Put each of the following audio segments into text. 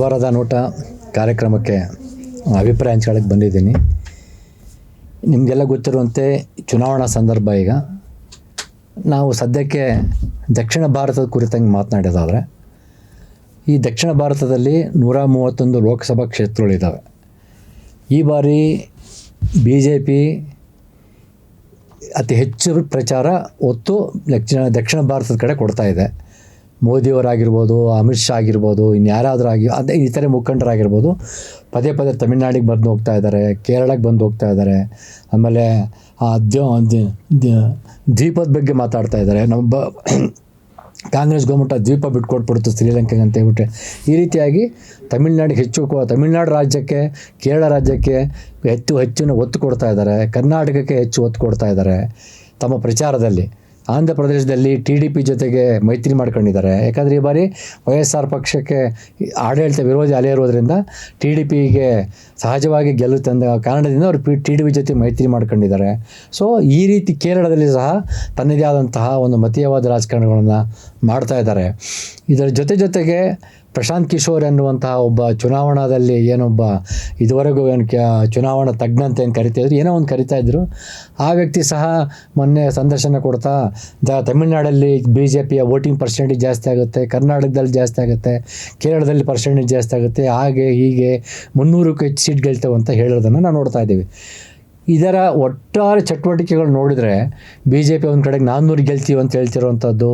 ವಾರದ ನೋಟ ಕಾರ್ಯಕ್ರಮಕ್ಕೆ ಅಭಿಪ್ರಾಯ ಹಂಚ್ಕೊಳ್ಳೋಕ್ಕೆ ಬಂದಿದ್ದೀನಿ. ನಿಮಗೆಲ್ಲ ಗೊತ್ತಿರುವಂತೆ ಚುನಾವಣಾ ಸಂದರ್ಭ ಈಗ. ನಾವು ಸದ್ಯಕ್ಕೆ ದಕ್ಷಿಣ ಭಾರತದ ಕುರಿತಂಗೆ ಮಾತನಾಡೋದಾದರೆ, ಈ ದಕ್ಷಿಣ ಭಾರತದಲ್ಲಿ ನೂರ ಮೂವತ್ತೊಂದು ಲೋಕಸಭಾ ಕ್ಷೇತ್ರಗಳಿದ್ದಾವೆ ಈ ಬಾರಿ ಬಿ ಜೆ ಪಿ ಅತಿ ಹೆಚ್ಚು ಪ್ರಚಾರ ಒತ್ತು ದಕ್ಷಿಣ ದಕ್ಷಿಣ ಭಾರತದ ಕಡೆ ಕೊಡ್ತಾ ಇದೆ. ಮೋದಿಯವರಾಗಿರ್ಬೋದು, ಅಮಿತ್ ಶಾ ಆಗಿರ್ಬೋದು ಇನ್ಯಾರಾದರೂ ಆಗಿ ಅದೇ ಇತರೆ ಮುಖಂಡರಾಗಿರ್ಬೋದು, ಪದೇ ಪದೇ ತಮಿಳ್ನಾಡಿಗೆ ಬಂದು ಹೋಗ್ತಾ ಇದ್ದಾರೆ, ಕೇರಳಕ್ಕೆ ಬಂದು ಹೋಗ್ತಾ ಇದ್ದಾರೆ. ಆಮೇಲೆ ದ್ವೀಪದ ಬಗ್ಗೆ ಮಾತಾಡ್ತಾ ಇದ್ದಾರೆ. ನಮ್ಮ ಬ, ಕಾಂಗ್ರೆಸ್ ಗೌರ್ಮೆಂಟ್ ಆ ದ್ವೀಪ ಬಿಟ್ಕೊಟ್ಬಿಡ್ತು ಶ್ರೀಲಂಕೆಗೆ ಅಂತ ಹೇಳ್ಬಿಟ್ರೆ. ಈ ರೀತಿಯಾಗಿ ತಮಿಳ್ನಾಡಿಗೆ ಹೆಚ್ಚು, ತಮಿಳ್ನಾಡು ರಾಜ್ಯಕ್ಕೆ, ಕೇರಳ ರಾಜ್ಯಕ್ಕೆ ಹೆಚ್ಚು, ಹೆಚ್ಚಿನ ಒತ್ತು ಕೊಡ್ತಾ ಇದ್ದಾರೆ. ಕರ್ನಾಟಕಕ್ಕೆ ಹೆಚ್ಚು ಒತ್ತು ಕೊಡ್ತಾ ಇದ್ದಾರೆ. ತಮ್ಮ ಪ್ರಚಾರದಲ್ಲಿ. ಆಂಧ್ರ ಪ್ರದೇಶದಲ್ಲಿ ಟಿ ಡಿ ಪಿ ಜೊತೆಗೆ ಮೈತ್ರಿ ಮಾಡ್ಕೊಂಡಿದ್ದಾರೆ. ಯಾಕಂದರೆ ಈ ಬಾರಿ ವೈ ಎಸ್ ಆರ್ ಪಕ್ಷಕ್ಕೆ ಆಡಳಿತ ವಿರೋಧಿ ಅಲೆ ಇರೋದ್ರಿಂದ ಟಿ ಡಿ ಪಿಗೆ ಸಹಜವಾಗಿ ಗೆಲ್ಲುತ್ತೆ ತಂದ ಕಾರಣದಿಂದ ಅವರು ಪಿ ಟಿ ಡಿ ಪಿ ಜೊತೆ ಮೈತ್ರಿ ಮಾಡ್ಕೊಂಡಿದ್ದಾರೆ. ಸೊ ಈ ರೀತಿ ಕೇರಳದಲ್ಲಿ ಸಹ ತನ್ನದೇ ಆದಂತಹ ಒಂದು ಮತೀಯವಾದ ರಾಜಕಾರಣಗಳನ್ನು ಮಾಡ್ತಾ ಇದ್ದಾರೆ. ಇದರ ಜೊತೆ ಜೊತೆಗೆ ಪ್ರಶಾಂತ್ ಕಿಶೋರ್ ಎನ್ನುವಂತಹ ಒಬ್ಬ ಚುನಾವಣಾದಲ್ಲಿ ಏನೊಬ್ಬ ಇದುವರೆಗೂ ಏನು ಚುನಾವಣಾ ತಜ್ಞ ಅಂತ ಏನು ಕರಿತಾಯಿದ್ರು ಏನೋ ಒಂದು ಕರಿತಾ ಇದ್ರು. ಆ ವ್ಯಕ್ತಿ ಸಹ ಮೊನ್ನೆ ಸಂದರ್ಶನ ಕೊಡ್ತಾ, ದ ತಮಿಳ್ನಾಡಲ್ಲಿ ಬಿ ಜೆ ಪಿಯ ವೋಟಿಂಗ್ ಪರ್ಸೆಂಟೇಜ್ ಜಾಸ್ತಿ ಆಗುತ್ತೆ, ಕರ್ನಾಟಕದಲ್ಲಿ ಜಾಸ್ತಿ ಆಗುತ್ತೆ, ಕೇರಳದಲ್ಲಿ ಪರ್ಸೆಂಟೇಜ್ ಜಾಸ್ತಿ ಆಗುತ್ತೆ, ಹಾಗೆ ಹೀಗೆ ಮುನ್ನೂರಕ್ಕೂ ಹೆಚ್ಚು ಸೀಟ್ ಗೆಲ್ತೇವೆ ಅಂತ ಹೇಳೋದನ್ನು ನಾವು ನೋಡ್ತಾ ಇದ್ದೀವಿ. ಇದರ ಒಟ್ಟಾರೆ ಚಟುವಟಿಕೆಗಳು ನೋಡಿದರೆ ಬಿ ಜೆ ಪಿ ಒಂದು ಕಡೆಗೆ ನಾನ್ನೂರು ಗೆಲ್ತೀವಿ ಅಂತ ಹೇಳ್ತಿರುವಂಥದ್ದು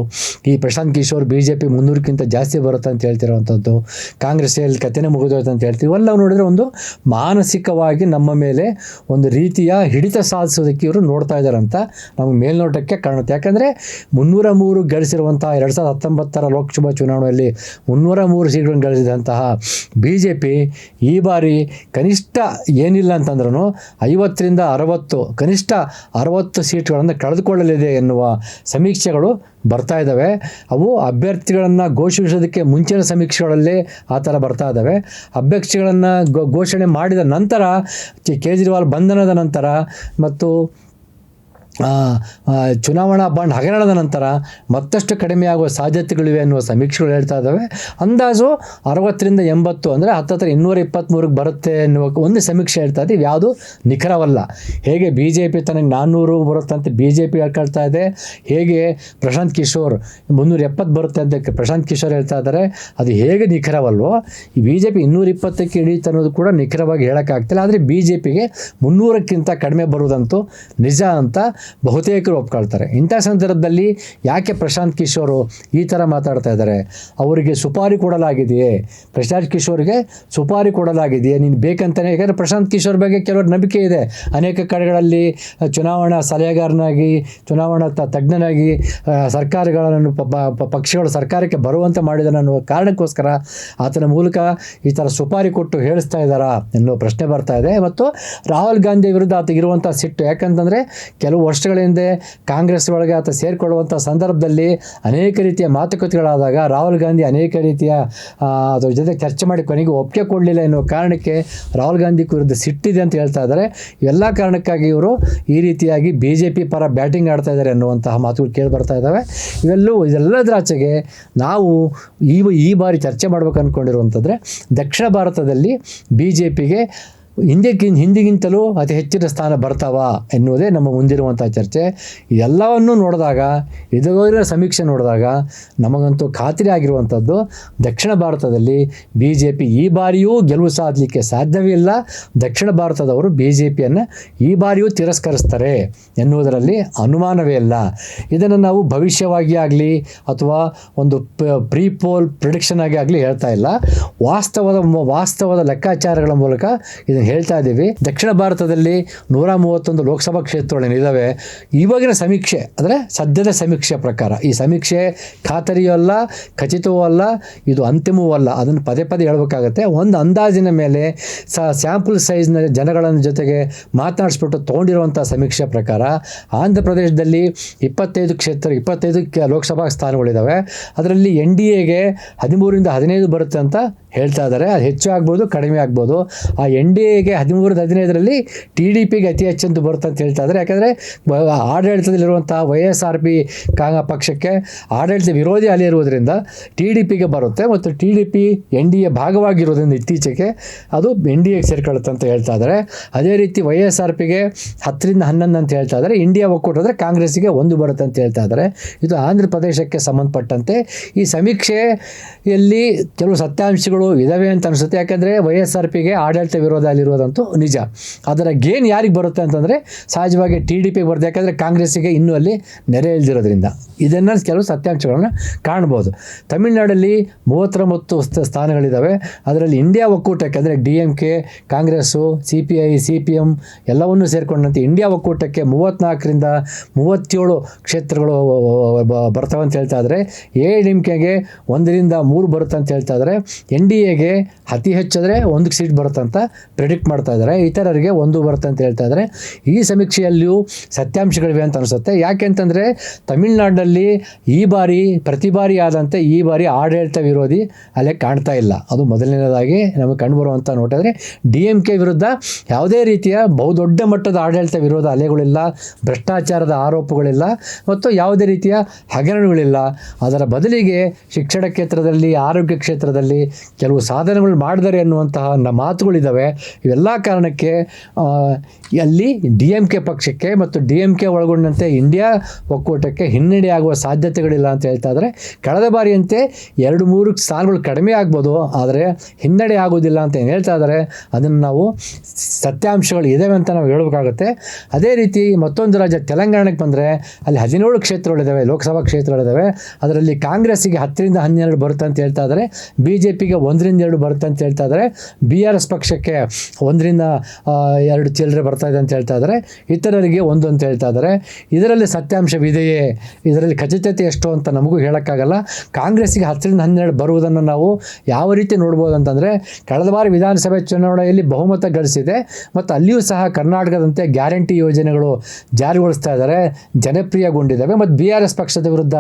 ಈ Prashant Kishor B J P ಮುನ್ನೂರಕ್ಕಿಂತ ಜಾಸ್ತಿ ಬರುತ್ತೆ ಅಂತ ಹೇಳ್ತಿರೋವಂಥದ್ದು ಕಾಂಗ್ರೆಸ್ಸಲ್ಲಿ ಕತೆನೇ ಮುಗಿದೋಯ್ತು ಅಂತ ಹೇಳ್ತೀವಿ. ಇವೆಲ್ಲ ನೋಡಿದರೆ ಒಂದು ಮಾನಸಿಕವಾಗಿ ನಮ್ಮ ಮೇಲೆ ಒಂದು ರೀತಿಯ ಹಿಡಿತ ಸಾಧಿಸೋದಕ್ಕೆ ಇವರು ನೋಡ್ತಾ ಇದ್ದಾರೆ ಅಂತ ನಮಗೆ ಮೇಲ್ನೋಟಕ್ಕೆ ಕಾಣುತ್ತೆ. ಯಾಕಂದರೆ ಮುನ್ನೂರ ಮೂರು ಗಳಿಸಿರುವಂತಹ ಎರಡು ಸಾವಿರದ ಹತ್ತೊಂಬತ್ತರ ಲೋಕಸಭಾ ಚುನಾವಣೆಯಲ್ಲಿ ಮುನ್ನೂರ ಮೂರು ಸೀಟ್ಗಳನ್ನು ಗಳಿಸಿದಂತಹ ಬಿ ಜೆ ಪಿ ಈ ಬಾರಿ ಕನಿಷ್ಠ ಏನಿಲ್ಲ ಅಂತಂದ್ರೂ ಐವತ್ತರಿಂದ ಅರವತ್ತು ಕನಿಷ್ಠ ಅರವತ್ತು ಸೀಟ್ಗಳನ್ನು ಕಳೆದುಕೊಳ್ಳಲಿದೆ ಎನ್ನುವ ಸಮೀಕ್ಷೆಗಳು ಬರ್ತಾ ಇದ್ದಾವೆ ಅವು ಅಭ್ಯರ್ಥಿಗಳನ್ನು ಘೋಷಿಸೋದಕ್ಕೆ ಮುಂಚಿನ ಸಮೀಕ್ಷೆಗಳಲ್ಲಿ ಆ ಥರ ಬರ್ತಾ ಇದ್ದಾವೆ ಅಭ್ಯರ್ಥಿಗಳನ್ನು ಘೋಷಣೆ ಮಾಡಿದ ನಂತರ ಕೇಜ್ರಿವಾಲ್ ಬಂಧನದ ನಂತರ ಮತ್ತು ಚುನಾವಣಾ ಬಾಂಡ್ ಹಗರಣದ ನಂತರ ಮತ್ತಷ್ಟು ಕಡಿಮೆ ಆಗುವ ಸಾಧ್ಯತೆಗಳಿವೆ ಅನ್ನುವ ಸಮೀಕ್ಷೆಗಳು ಹೇಳ್ತಾ ಇದ್ದಾವೆ. ಅಂದಾಜು ಅರವತ್ತರಿಂದ ಎಂಬತ್ತು ಅಂದರೆ ಹತ್ತತ್ರ ಇನ್ನೂರ ಇಪ್ಪತ್ತ್ಮೂರಕ್ಕೆ ಬರುತ್ತೆ ಎನ್ನುವ ಒಂದು ಸಮೀಕ್ಷೆ ಹೇಳ್ತಾ ಇದೆ. ಯಾವುದು? ನಿಖರವಲ್ಲ. ಹೇಗೆ ಬಿ ಜೆ ಪಿ ತನಗೆ ನಾನ್ನೂರು ಬರುತ್ತೆ ಅಂತ ಬಿ ಜೆ ಪಿ ಹೇಳ್ಕೊಳ್ತಾ ಇದೆ. ಹೇಗೆ ಪ್ರಶಾಂತ್ ಕಿಶೋರ್ ಮುನ್ನೂರ ಎಪ್ಪತ್ತು ಬರುತ್ತೆ ಅಂತ ಪ್ರಶಾಂತ್ ಕಿಶೋರ್ ಹೇಳ್ತಾ ಇದ್ದಾರೆ. ಅದು ಹೇಗೆ ನಿಖರವಲ್ವೋ? ಈ ಬಿ ಜೆ ಪಿ ಇನ್ನೂರ ಇಪ್ಪತ್ತಕ್ಕೆ ಇಳಿಯುತ್ತೆ ಅನ್ನೋದು ಕೂಡ ನಿಖರವಾಗಿ ಹೇಳೋಕ್ಕಾಗ್ತಿಲ್ಲ. ಆದರೆ ಬಿ ಜೆ ಪಿಗೆ ಮುನ್ನೂರಕ್ಕಿಂತ ಕಡಿಮೆ ಬರುವುದಂತೂ ನಿಜ ಅಂತ ಬಹುತೇಕರು ಒಪ್ಕೊಳ್ತಾರೆ. ಇಂಥ ಸಂದರ್ಭದಲ್ಲಿ ಯಾಕೆ ಪ್ರಶಾಂತ್ ಕಿಶೋರ್ ಈ ಥರ ಮಾತಾಡ್ತಾ ಇದ್ದಾರೆ? ಅವರಿಗೆ ಸುಪಾರಿ ಕೊಡಲಾಗಿದೆಯೇ? ಪ್ರಶಾಂತ್ ಕಿಶೋರ್ಗೆ ಸುಪಾರಿ ಕೊಡಲಾಗಿದೆಯೇ? ನೀನು ಬೇಕಂತಲೇ ಯಾಕಂದರೆ ಪ್ರಶಾಂತ್ ಕಿಶೋರ್ ಬಗ್ಗೆ ಕೆಲವರು ನಂಬಿಕೆ ಇದೆ. ಅನೇಕ ಕಡೆಗಳಲ್ಲಿ ಚುನಾವಣಾ ಸಲಹೆಗಾರನಾಗಿ, ಚುನಾವಣಾ ತಜ್ಞನಾಗಿ ಸರ್ಕಾರಗಳನ್ನು ಪಕ್ಷಗಳು ಸರ್ಕಾರಕ್ಕೆ ಬರುವಂತೆ ಮಾಡಿದ ಅನ್ನುವ ಕಾರಣಕ್ಕೋಸ್ಕರ ಆತನ ಮೂಲಕ ಈ ಥರ ಸುಪಾರಿ ಕೊಟ್ಟು ಹೇಳಿಸ್ತಾ ಇದ್ದಾರಾ ಎನ್ನುವ ಪ್ರಶ್ನೆ ಬರ್ತಾ ಇದೆ. ಮತ್ತು ರಾಹುಲ್ ಗಾಂಧಿ ವಿರುದ್ಧ ಆತ ಇರುವಂಥ ಸಿಟ್ಟು ಯಾಕಂತಂದರೆ ಕೆಲವು ವರ್ಷಗಳ ಹಿಂದೆ ಕಾಂಗ್ರೆಸ್ ಒಳಗೆ ಆತ ಸೇರಿಕೊಳ್ಳುವಂಥ ಸಂದರ್ಭದಲ್ಲಿ ಅನೇಕ ರೀತಿಯ ಮಾತುಕತೆಗಳಾದಾಗ ರಾಹುಲ್ ಗಾಂಧಿ ಅನೇಕ ರೀತಿಯ ಅದರ ಜೊತೆ ಚರ್ಚೆ ಮಾಡಿ ಕೊನೆಗೆ ಒಪ್ಪಿಗೆ ಕೊಡಲಿಲ್ಲ ಎನ್ನುವ ಕಾರಣಕ್ಕೆ ರಾಹುಲ್ ಗಾಂಧಿ ಕುರಿತು ಸಿಟ್ಟಿದೆ ಅಂತ ಹೇಳ್ತಾ ಇದ್ದಾರೆ. ಎಲ್ಲ ಕಾರಣಕ್ಕಾಗಿ ಇವರು ಈ ರೀತಿಯಾಗಿ ಬಿ ಜೆ ಪಿ ಪರ ಬ್ಯಾಟಿಂಗ್ ಆಡ್ತಾ ಇದ್ದಾರೆ ಅನ್ನುವಂತಹ ಮಾತುಗಳು ಕೇಳಿ ಬರ್ತಾ ಇದ್ದಾವೆ. ಇವೆಲ್ಲೂ ಇದೆಲ್ಲದರ ಆಚೆಗೆ ನಾವು ಈ ಈ ಬಾರಿ ಚರ್ಚೆ ಮಾಡ್ಬೇಕು ಅಂದ್ಕೊಂಡಿರುವಂಥದ್ರೆ ದಕ್ಷಿಣ ಭಾರತದಲ್ಲಿ ಬಿ ಜೆ ಪಿಗೆ ಹಿಂದಕ್ಕಿಂತ ಹಿಂದಿಗಿಂತಲೂ ಅತಿ ಹೆಚ್ಚಿನ ಸ್ಥಾನ ಬರ್ತಾವ ಎನ್ನುವುದೇ ನಮ್ಮ ಮುಂದಿರುವಂಥ ಚರ್ಚೆ. ಇದೆಲ್ಲವನ್ನೂ ನೋಡಿದಾಗ ಇದುವರೆಗಿನ ಸಮೀಕ್ಷೆ ನೋಡಿದಾಗ ನಮಗಂತೂ ಖಾತ್ರಿ ಆಗಿರುವಂಥದ್ದು ದಕ್ಷಿಣ ಭಾರತದಲ್ಲಿ ಬಿ ಜೆ ಪಿ ಈ ಬಾರಿಯೂ ಗೆಲುವು ಸಾಧಲಿಕ್ಕೆ ಸಾಧ್ಯವೇ ಇಲ್ಲ. ದಕ್ಷಿಣ ಭಾರತದವರು ಬಿ ಜೆ ಪಿಯನ್ನು ಈ ಬಾರಿಯೂ ತಿರಸ್ಕರಿಸ್ತಾರೆ ಎನ್ನುವುದರಲ್ಲಿ ಅನುಮಾನವೇ ಇಲ್ಲ. ಇದನ್ನು ನಾವು ಭವಿಷ್ಯವಾಗಿ ಆಗಲಿ ಅಥವಾ ಒಂದು ಪ್ರೀ ಪೋಲ್ ಪ್ರಿಡಿಕ್ಷನ್ ಆಗಿ ಆಗಲಿ ಹೇಳ್ತಾ ಇಲ್ಲ. ವಾಸ್ತವದ ವಾಸ್ತವದ ಲೆಕ್ಕಾಚಾರಗಳ ಮೂಲಕ ಇದನ್ನು ಹೇಳ್ತಾ ಇದ್ದೀವಿ, ದಕ್ಷಿಣ ಭಾರತದಲ್ಲಿ ನೂರ ಮೂವತ್ತೊಂದು ಲೋಕಸಭಾ ಕ್ಷೇತ್ರಗಳೇನಿದ್ದಾವೆ ಇವಾಗಿನ ಸಮೀಕ್ಷೆ, ಅಂದರೆ ಸದ್ಯದ ಸಮೀಕ್ಷೆ ಪ್ರಕಾರ, ಈ ಸಮೀಕ್ಷೆ ಖಾತರಿಯೂ ಅಲ್ಲ, ಖಚಿತವೂ ಅಲ್ಲ, ಇದು ಅಂತಿಮವೂ ಅಲ್ಲ. ಅದನ್ನು ಪದೇ ಪದೇ ಹೇಳಬೇಕಾಗತ್ತೆ. ಒಂದು ಅಂದಾಜಿನ ಮೇಲೆ ಸ, ಸ್ಯಾಂಪಲ್ ಸೈಜ್ನ ಜನಗಳ ಜೊತೆಗೆ ಮಾತನಾಡಿಸ್ಬಿಟ್ಟು ತೊಗೊಂಡಿರುವಂಥ ಸಮೀಕ್ಷೆ ಪ್ರಕಾರ, ಆಂಧ್ರ ಪ್ರದೇಶದಲ್ಲಿ ಇಪ್ಪತ್ತೈದು ಕ್ಷೇತ್ರ, ಇಪ್ಪತ್ತೈದು ಲೋಕಸಭಾ ಸ್ಥಾನಗಳಿದ್ದಾವೆ ಅದರಲ್ಲಿ ಎನ್ ಡಿ ಎಗೆ ಹದಿಮೂರಿಂದ ಹದಿನೈದು ಬರುತ್ತೆ ಅಂತ ಹೇಳ್ತಾ ಇದ್ದಾರೆ. ಅದು ಹೆಚ್ಚು ಆಗ್ಬೋದು, ಕಡಿಮೆ ಆಗ್ಬೋದು. ಆ ಎನ್ ಡಿ ಎಗೆ ಹದಿಮೂರು, ಹದಿನೈದರಲ್ಲಿ ಟಿ ಡಿ ಪಿಗೆ ಅತಿ ಹೆಚ್ಚಂತ ಬರುತ್ತೆ ಅಂತ ಹೇಳ್ತಾ ಇದ್ದಾರೆ. ಯಾಕಂದರೆ ಆಡಳಿತದಲ್ಲಿರುವಂಥ ವೈ ಎಸ್ ಆರ್ ಪಿ ಕಾಂಗ ಪಕ್ಷಕ್ಕೆ ಆಡಳಿತ ವಿರೋಧಿ ಅಲೆ ಇರುವುದರಿಂದ ಟಿ ಡಿ ಪಿಗೆ ಬರುತ್ತೆ ಮತ್ತು T D P N D A ಭಾಗವಾಗಿರೋದ್ರಿಂದ ಇತ್ತೀಚೆಗೆ ಅದು ಎನ್ ಡಿ ಎಗೆ ಸೇರ್ಕೊಳ್ಳುತ್ತೆ ಅಂತ ಹೇಳ್ತಾ ಇದ್ದಾರೆ. ಅದೇ ರೀತಿ ವೈ ಎಸ್ ಆರ್ ಪಿಗೆ ಹತ್ತರಿಂದ ಹನ್ನೊಂದು ಅಂತ ಹೇಳ್ತಾ ಇದ್ದಾರೆ. ಇಂಡಿಯಾ ಒಕ್ಕೂಟದ್ರೆ ಅಂದರೆ ಕಾಂಗ್ರೆಸ್ಸಿಗೆ ಒಂದು ಬರುತ್ತೆ ಅಂತ ಹೇಳ್ತಾ ಇದ್ದಾರೆ. ಇದು ಆಂಧ್ರ ಪ್ರದೇಶಕ್ಕೆ ಸಂಬಂಧಪಟ್ಟಂತೆ ಈ ಸಮೀಕ್ಷೆಯಲ್ಲಿ ಕೆಲವು ಸತ್ಯಾಂಶಗಳು ಇದಾವೆ ಅಂತ ಅನಿಸುತ್ತೆ. ಯಾಕಂದರೆ ವೈ ಎಸ್ ಆರ್ ಪಿಗೆ ಆಡಳಿತ ವಿರೋಧ ಅಲ್ಲಿರೋದಂತೂ ನಿಜ. ಅದರ ಗೇನ್ ಯಾರಿಗೆ ಬರುತ್ತೆ ಅಂತಂದರೆ ಸಹಜವಾಗಿ ಟಿ ಡಿ ಪಿಗೆ ಬರುತ್ತೆ. ಯಾಕಂದರೆ ಕಾಂಗ್ರೆಸ್ಸಿಗೆ ಇನ್ನೂ ಅಲ್ಲಿ ನೆರೆ ಇಲ್ದಿರೋದ್ರಿಂದ. ಇದನ್ನು ಕೆಲವು ಸತ್ಯಾಂಶಗಳನ್ನು ಕಾಣ್ಬೋದು. ತಮಿಳುನಾಡಲ್ಲಿ ಮೂವತ್ತೊಂಬತ್ತು ಸ್ಥಾನಗಳಿದ್ದಾವೆ ಅದರಲ್ಲಿ ಇಂಡಿಯಾ ಒಕ್ಕೂಟಕ್ಕೆ, ಅಂದರೆ D M K, Congress, C P I, C P M ಎಲ್ಲವನ್ನೂ ಸೇರಿಕೊಂಡಂತೆ ಇಂಡಿಯಾ ಒಕ್ಕೂಟಕ್ಕೆ ಮೂವತ್ತ್ನಾಲ್ಕರಿಂದ ಮೂವತ್ತೇಳು ಕ್ಷೇತ್ರಗಳು ಬರ್ತವೆ ಅಂತ ಹೇಳ್ತಾ ಇದ್ದಾರೆ ಎ ಡಿ ಎಂ ಕೆಗೆ ಒಂದರಿಂದ ಮೂರು ಬರುತ್ತೆ ಅಂತ ಹೇಳ್ತಾ ಇದ್ದಾರೆ ಎನ್ ಎಗೆ ಅತಿ ಹೆಚ್ಚಾದರೆ ಒಂದು ಸೀಟ್ ಬರುತ್ತೆ ಅಂತ ಪ್ರಿಡಿಕ್ಟ್ ಮಾಡ್ತಾ ಇದ್ದಾರೆ. ಇತರರಿಗೆ ಒಂದು ಬರುತ್ತೆ ಅಂತ ಹೇಳ್ತಾ ಇದ್ದಾರೆ. ಈ ಸಮೀಕ್ಷೆಯಲ್ಲಿಯೂ ಸತ್ಯಾಂಶಗಳಿವೆ ಅಂತ ಅನಿಸುತ್ತೆ. ಯಾಕೆ ಅಂತಂದರೆ ತಮಿಳುನಾಡಿನಲ್ಲಿ ಈ ಬಾರಿ, ಪ್ರತಿ ಬಾರಿ ಆದಂತೆ ಈ ಬಾರಿ ಆಡಳಿತ ವಿರೋಧಿ ಅಲೆ ಕಾಣ್ತಾ ಇಲ್ಲ. ಅದು ಮೊದಲನೇದಾಗಿ ನಮಗೆ ಕಂಡುಬರುವಂಥ ನೋಟಿದ್ರೆ ಡಿ ಎಂ ಕೆ ವಿರುದ್ಧ ಯಾವುದೇ ರೀತಿಯ ಬಹುದೊಡ್ಡ ಮಟ್ಟದ ಆಡಳಿತ ವಿರೋಧ ಅಲೆಗಳಿಲ್ಲ, ಭ್ರಷ್ಟಾಚಾರದ ಆರೋಪಗಳಿಲ್ಲ ಮತ್ತು ಯಾವುದೇ ರೀತಿಯ ಹಗರಣಗಳಿಲ್ಲ. ಅದರ ಬದಲಿಗೆ ಶಿಕ್ಷಣ ಕ್ಷೇತ್ರದಲ್ಲಿ, ಆರೋಗ್ಯ ಕ್ಷೇತ್ರದಲ್ಲಿ ಕೆಲವು ಸಾಧನೆಗಳು ಮಾಡಿದರೆ ಅನ್ನುವಂತಹ ನ- ಮಾತುಗಳಿದ್ದಾವೆ ಇವೆಲ್ಲ ಕಾರಣಕ್ಕೆ ಅಲ್ಲಿ ಡಿ ಎಂ ಕೆ ಪಕ್ಷಕ್ಕೆ ಮತ್ತು ಡಿ ಎಂ ಕೆ ಒಳಗೊಂಡಂತೆ ಇಂಡಿಯಾ ಒಕ್ಕೂಟಕ್ಕೆ ಹಿನ್ನಡೆ ಆಗುವ ಸಾಧ್ಯತೆಗಳಿಲ್ಲ ಅಂತ ಹೇಳ್ತಾ ಇದ್ದಾರೆ ಕಳೆದ ಬಾರಿಯಂತೆ ಎರಡು ಮೂರು ಸ್ಥಾನಗಳು ಕಡಿಮೆ ಆಗ್ಬೋದು, ಆದರೆ ಹಿನ್ನಡೆ ಆಗೋದಿಲ್ಲ ಅಂತ ಏನು ಹೇಳ್ತಾ ಇದ್ದಾರೆ ಅದನ್ನು ನಾವು ಸತ್ಯಾಂಶಗಳು ಇದ್ದಾವೆ ಅಂತ ನಾವು ಹೇಳಬೇಕಾಗುತ್ತೆ. ಅದೇ ರೀತಿ ಮತ್ತೊಂದು ರಾಜ್ಯ ತೆಲಂಗಾಣಕ್ಕೆ ಬಂದರೆ, ಅಲ್ಲಿ ಹದಿನೇಳು ಕ್ಷೇತ್ರಗಳಿದ್ದಾವೆ ಲೋಕಸಭಾ ಕ್ಷೇತ್ರಗಳಿದ್ದಾವೆ ಅದರಲ್ಲಿ ಕಾಂಗ್ರೆಸ್ಸಿಗೆ ಹತ್ತರಿಂದ ಹನ್ನೆರಡು ಬರುತ್ತೆ ಅಂತ ಹೇಳ್ತಾ ಇದ್ದಾರೆ ಬಿ ಜೆ ಪಿಗೆ ಒಂದರಿಂದ ಎರಡು ಬರುತ್ತೆ ಅಂತ ಹೇಳ್ತಾ ಇದ್ದಾರೆ ಬಿ ಆರ್ ಎಸ್ ಪಕ್ಷಕ್ಕೆ ಒಂದರಿಂದ ಎರಡು ಚಿಲ್ಲರೆ ಬರ್ತಾ ಇದೆ ಅಂತ ಹೇಳ್ತಾ ಇದ್ದಾರೆ ಇತರರಿಗೆ ಒಂದು ಅಂತ ಹೇಳ್ತಾ ಇದ್ದಾರೆ ಇದರಲ್ಲಿ ಸತ್ಯಾಂಶವಿದೆಯೇ? ಇದರಲ್ಲಿ ಖಚಿತತೆ ಎಷ್ಟು ಅಂತ ನಮಗೂ ಹೇಳೋಕ್ಕಾಗಲ್ಲ. ಕಾಂಗ್ರೆಸ್ಸಿಗೆ ಹತ್ತರಿಂದ ಹನ್ನೆರಡು ಬರುವುದನ್ನು ನಾವು ಯಾವ ರೀತಿ ನೋಡ್ಬೋದು ಅಂತಂದರೆ, ಕಳೆದ ಬಾರಿ ವಿಧಾನಸಭೆ ಚುನಾವಣೆಯಲ್ಲಿ ಬಹುಮತ ಗಳಿಸಿದೆ. ಮತ್ತು ಅಲ್ಲಿಯೂ ಸಹ ಕರ್ನಾಟಕದಂತೆ ಗ್ಯಾರಂಟಿ ಯೋಜನೆಗಳು ಜಾರಿಗೊಳಿಸ್ತಾ ಇದ್ದಾರೆ ಜನಪ್ರಿಯಗೊಂಡಿದ್ದಾವೆ. ಮತ್ತು ಬಿ ಆರ್ ಎಸ್ ಪಕ್ಷದ ವಿರುದ್ಧ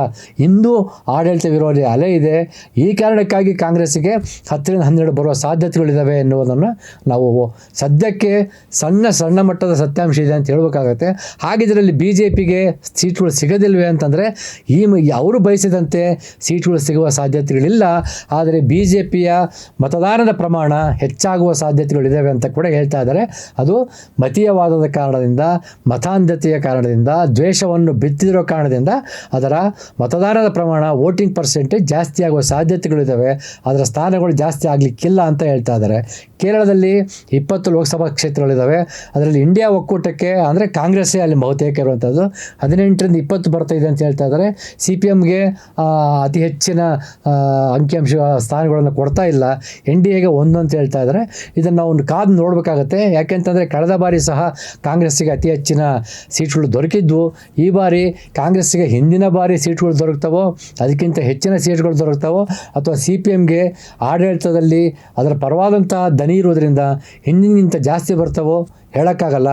ಇಂದು ಆಡಳಿತ ವಿರೋಧಿ ಅಲೆ ಇದೆ. ಈ ಕಾರಣಕ್ಕಾಗಿ ಕಾಂಗ್ರೆಸ್ಸಿಗೆ ಹತ್ತರಿಂದ ಹನ್ನೆರಡು ಬರುವ ಸಾಧ್ಯತೆಗಳಿದ್ದಾವೆ ಎನ್ನುವುದನ್ನು ನಾವು ಸದ್ಯಕ್ಕೆ ಸಣ್ಣ ಸಣ್ಣ ಮಟ್ಟದ ಸತ್ಯಾಂಶ ಇದೆ ಅಂತ ಹೇಳಬೇಕಾಗತ್ತೆ. ಹಾಗಿದ್ರಲ್ಲಿ ಬಿ ಜೆ ಪಿಗೆ ಸೀಟ್ಗಳು ಸಿಗೋದಿಲ್ವೇ ಅಂತಂದರೆ ಈ ಅವರು ಬಯಸಿದಂತೆ ಸೀಟ್ಗಳು ಸಿಗುವ ಸಾಧ್ಯತೆಗಳಿಲ್ಲ. ಆದರೆ ಬಿ ಜೆ ಪಿಯ ಮತದಾನದ ಪ್ರಮಾಣ ಹೆಚ್ಚಾಗುವ ಸಾಧ್ಯತೆಗಳಿದ್ದಾವೆ ಅಂತ ಕೂಡ ಹೇಳ್ತಾ ಇದ್ದಾರೆ. ಅದು ಮತೀಯವಾದದ ಕಾರಣದಿಂದ, ಮತಾಂಧತೆಯ ಕಾರಣದಿಂದ, ದ್ವೇಷವನ್ನು ಬಿತ್ತಿರೋ ಕಾರಣದಿಂದ ಅದರ ಮತದಾನದ ಪ್ರಮಾಣ, ವೋಟಿಂಗ್ ಪರ್ಸೆಂಟೇಜ್ ಜಾಸ್ತಿ ಆಗುವ ಸಾಧ್ಯತೆಗಳಿದ್ದಾವೆ ಅದರ ಸ್ಥಾನಗಳು ಜಾಸ್ತಿ ಆಗಲಿಕ್ಕಿಲ್ಲ ಅಂತ ಹೇಳ್ತಾ ಇದ್ದಾರೆ ಕೇರಳದಲ್ಲಿ ಇಪ್ಪತ್ತು ಲೋಕಸಭಾ ಕ್ಷೇತ್ರಗಳಿದ್ದಾವೆ ಅದರಲ್ಲಿ ಇಂಡಿಯಾ ಒಕ್ಕೂಟಕ್ಕೆ, ಅಂದರೆ ಕಾಂಗ್ರೆಸ್ಸೇ ಅಲ್ಲಿ ಬಹುತೇಕ ಇರುವಂಥದ್ದು ಹದಿನೆಂಟರಿಂದ ಇಪ್ಪತ್ತು ಬರ್ತಾ ಇದೆ ಅಂತ ಹೇಳ್ತಾ ಇದ್ದಾರೆ ಸಿ ಪಿ ಎಮ್ಗೆ ಅತಿ ಹೆಚ್ಚಿನ ಅಂಕಿಅಂಶ ಸ್ಥಾನಗಳನ್ನು ಕೊಡ್ತಾ ಇಲ್ಲ. ಎನ್ ಡಿ ಎಗೆ ಒಂದು ಅಂತ ಹೇಳ್ತಾ ಇದ್ದಾರೆ ಇದನ್ನು ನಾವು ಒಂದು ಕಾದು ನೋಡಬೇಕಾಗತ್ತೆ. ಯಾಕೆಂತಂದರೆ ಕಳೆದ ಬಾರಿ ಸಹ ಕಾಂಗ್ರೆಸ್ಸಿಗೆ ಅತಿ ಹೆಚ್ಚಿನ ಸೀಟ್ಗಳು ದೊರಕಿದ್ದು ಈ ಬಾರಿ ಕಾಂಗ್ರೆಸ್ಸಿಗೆ ಹಿಂದಿನ ಬಾರಿ ಸೀಟ್ಗಳು ದೊರಕ್ತವೋ, ಅದಕ್ಕಿಂತ ಹೆಚ್ಚಿನ ಸೀಟ್ಗಳು ದೊರಕ್ತವೋ, ಅಥವಾ ಸಿ ಪಿ ಎಮ್ಗೆ ಆಡಳಿತದಲ್ಲಿ ಅದರ ಪರವಾದಂತಹ ದನಿ ಇರೋದ್ರಿಂದ ಹಿಂದಿನಿಂತ ಜಾಸ್ತಿ ಬರ್ತವೋ ಹೇಳೋಕ್ಕಾಗಲ್ಲ.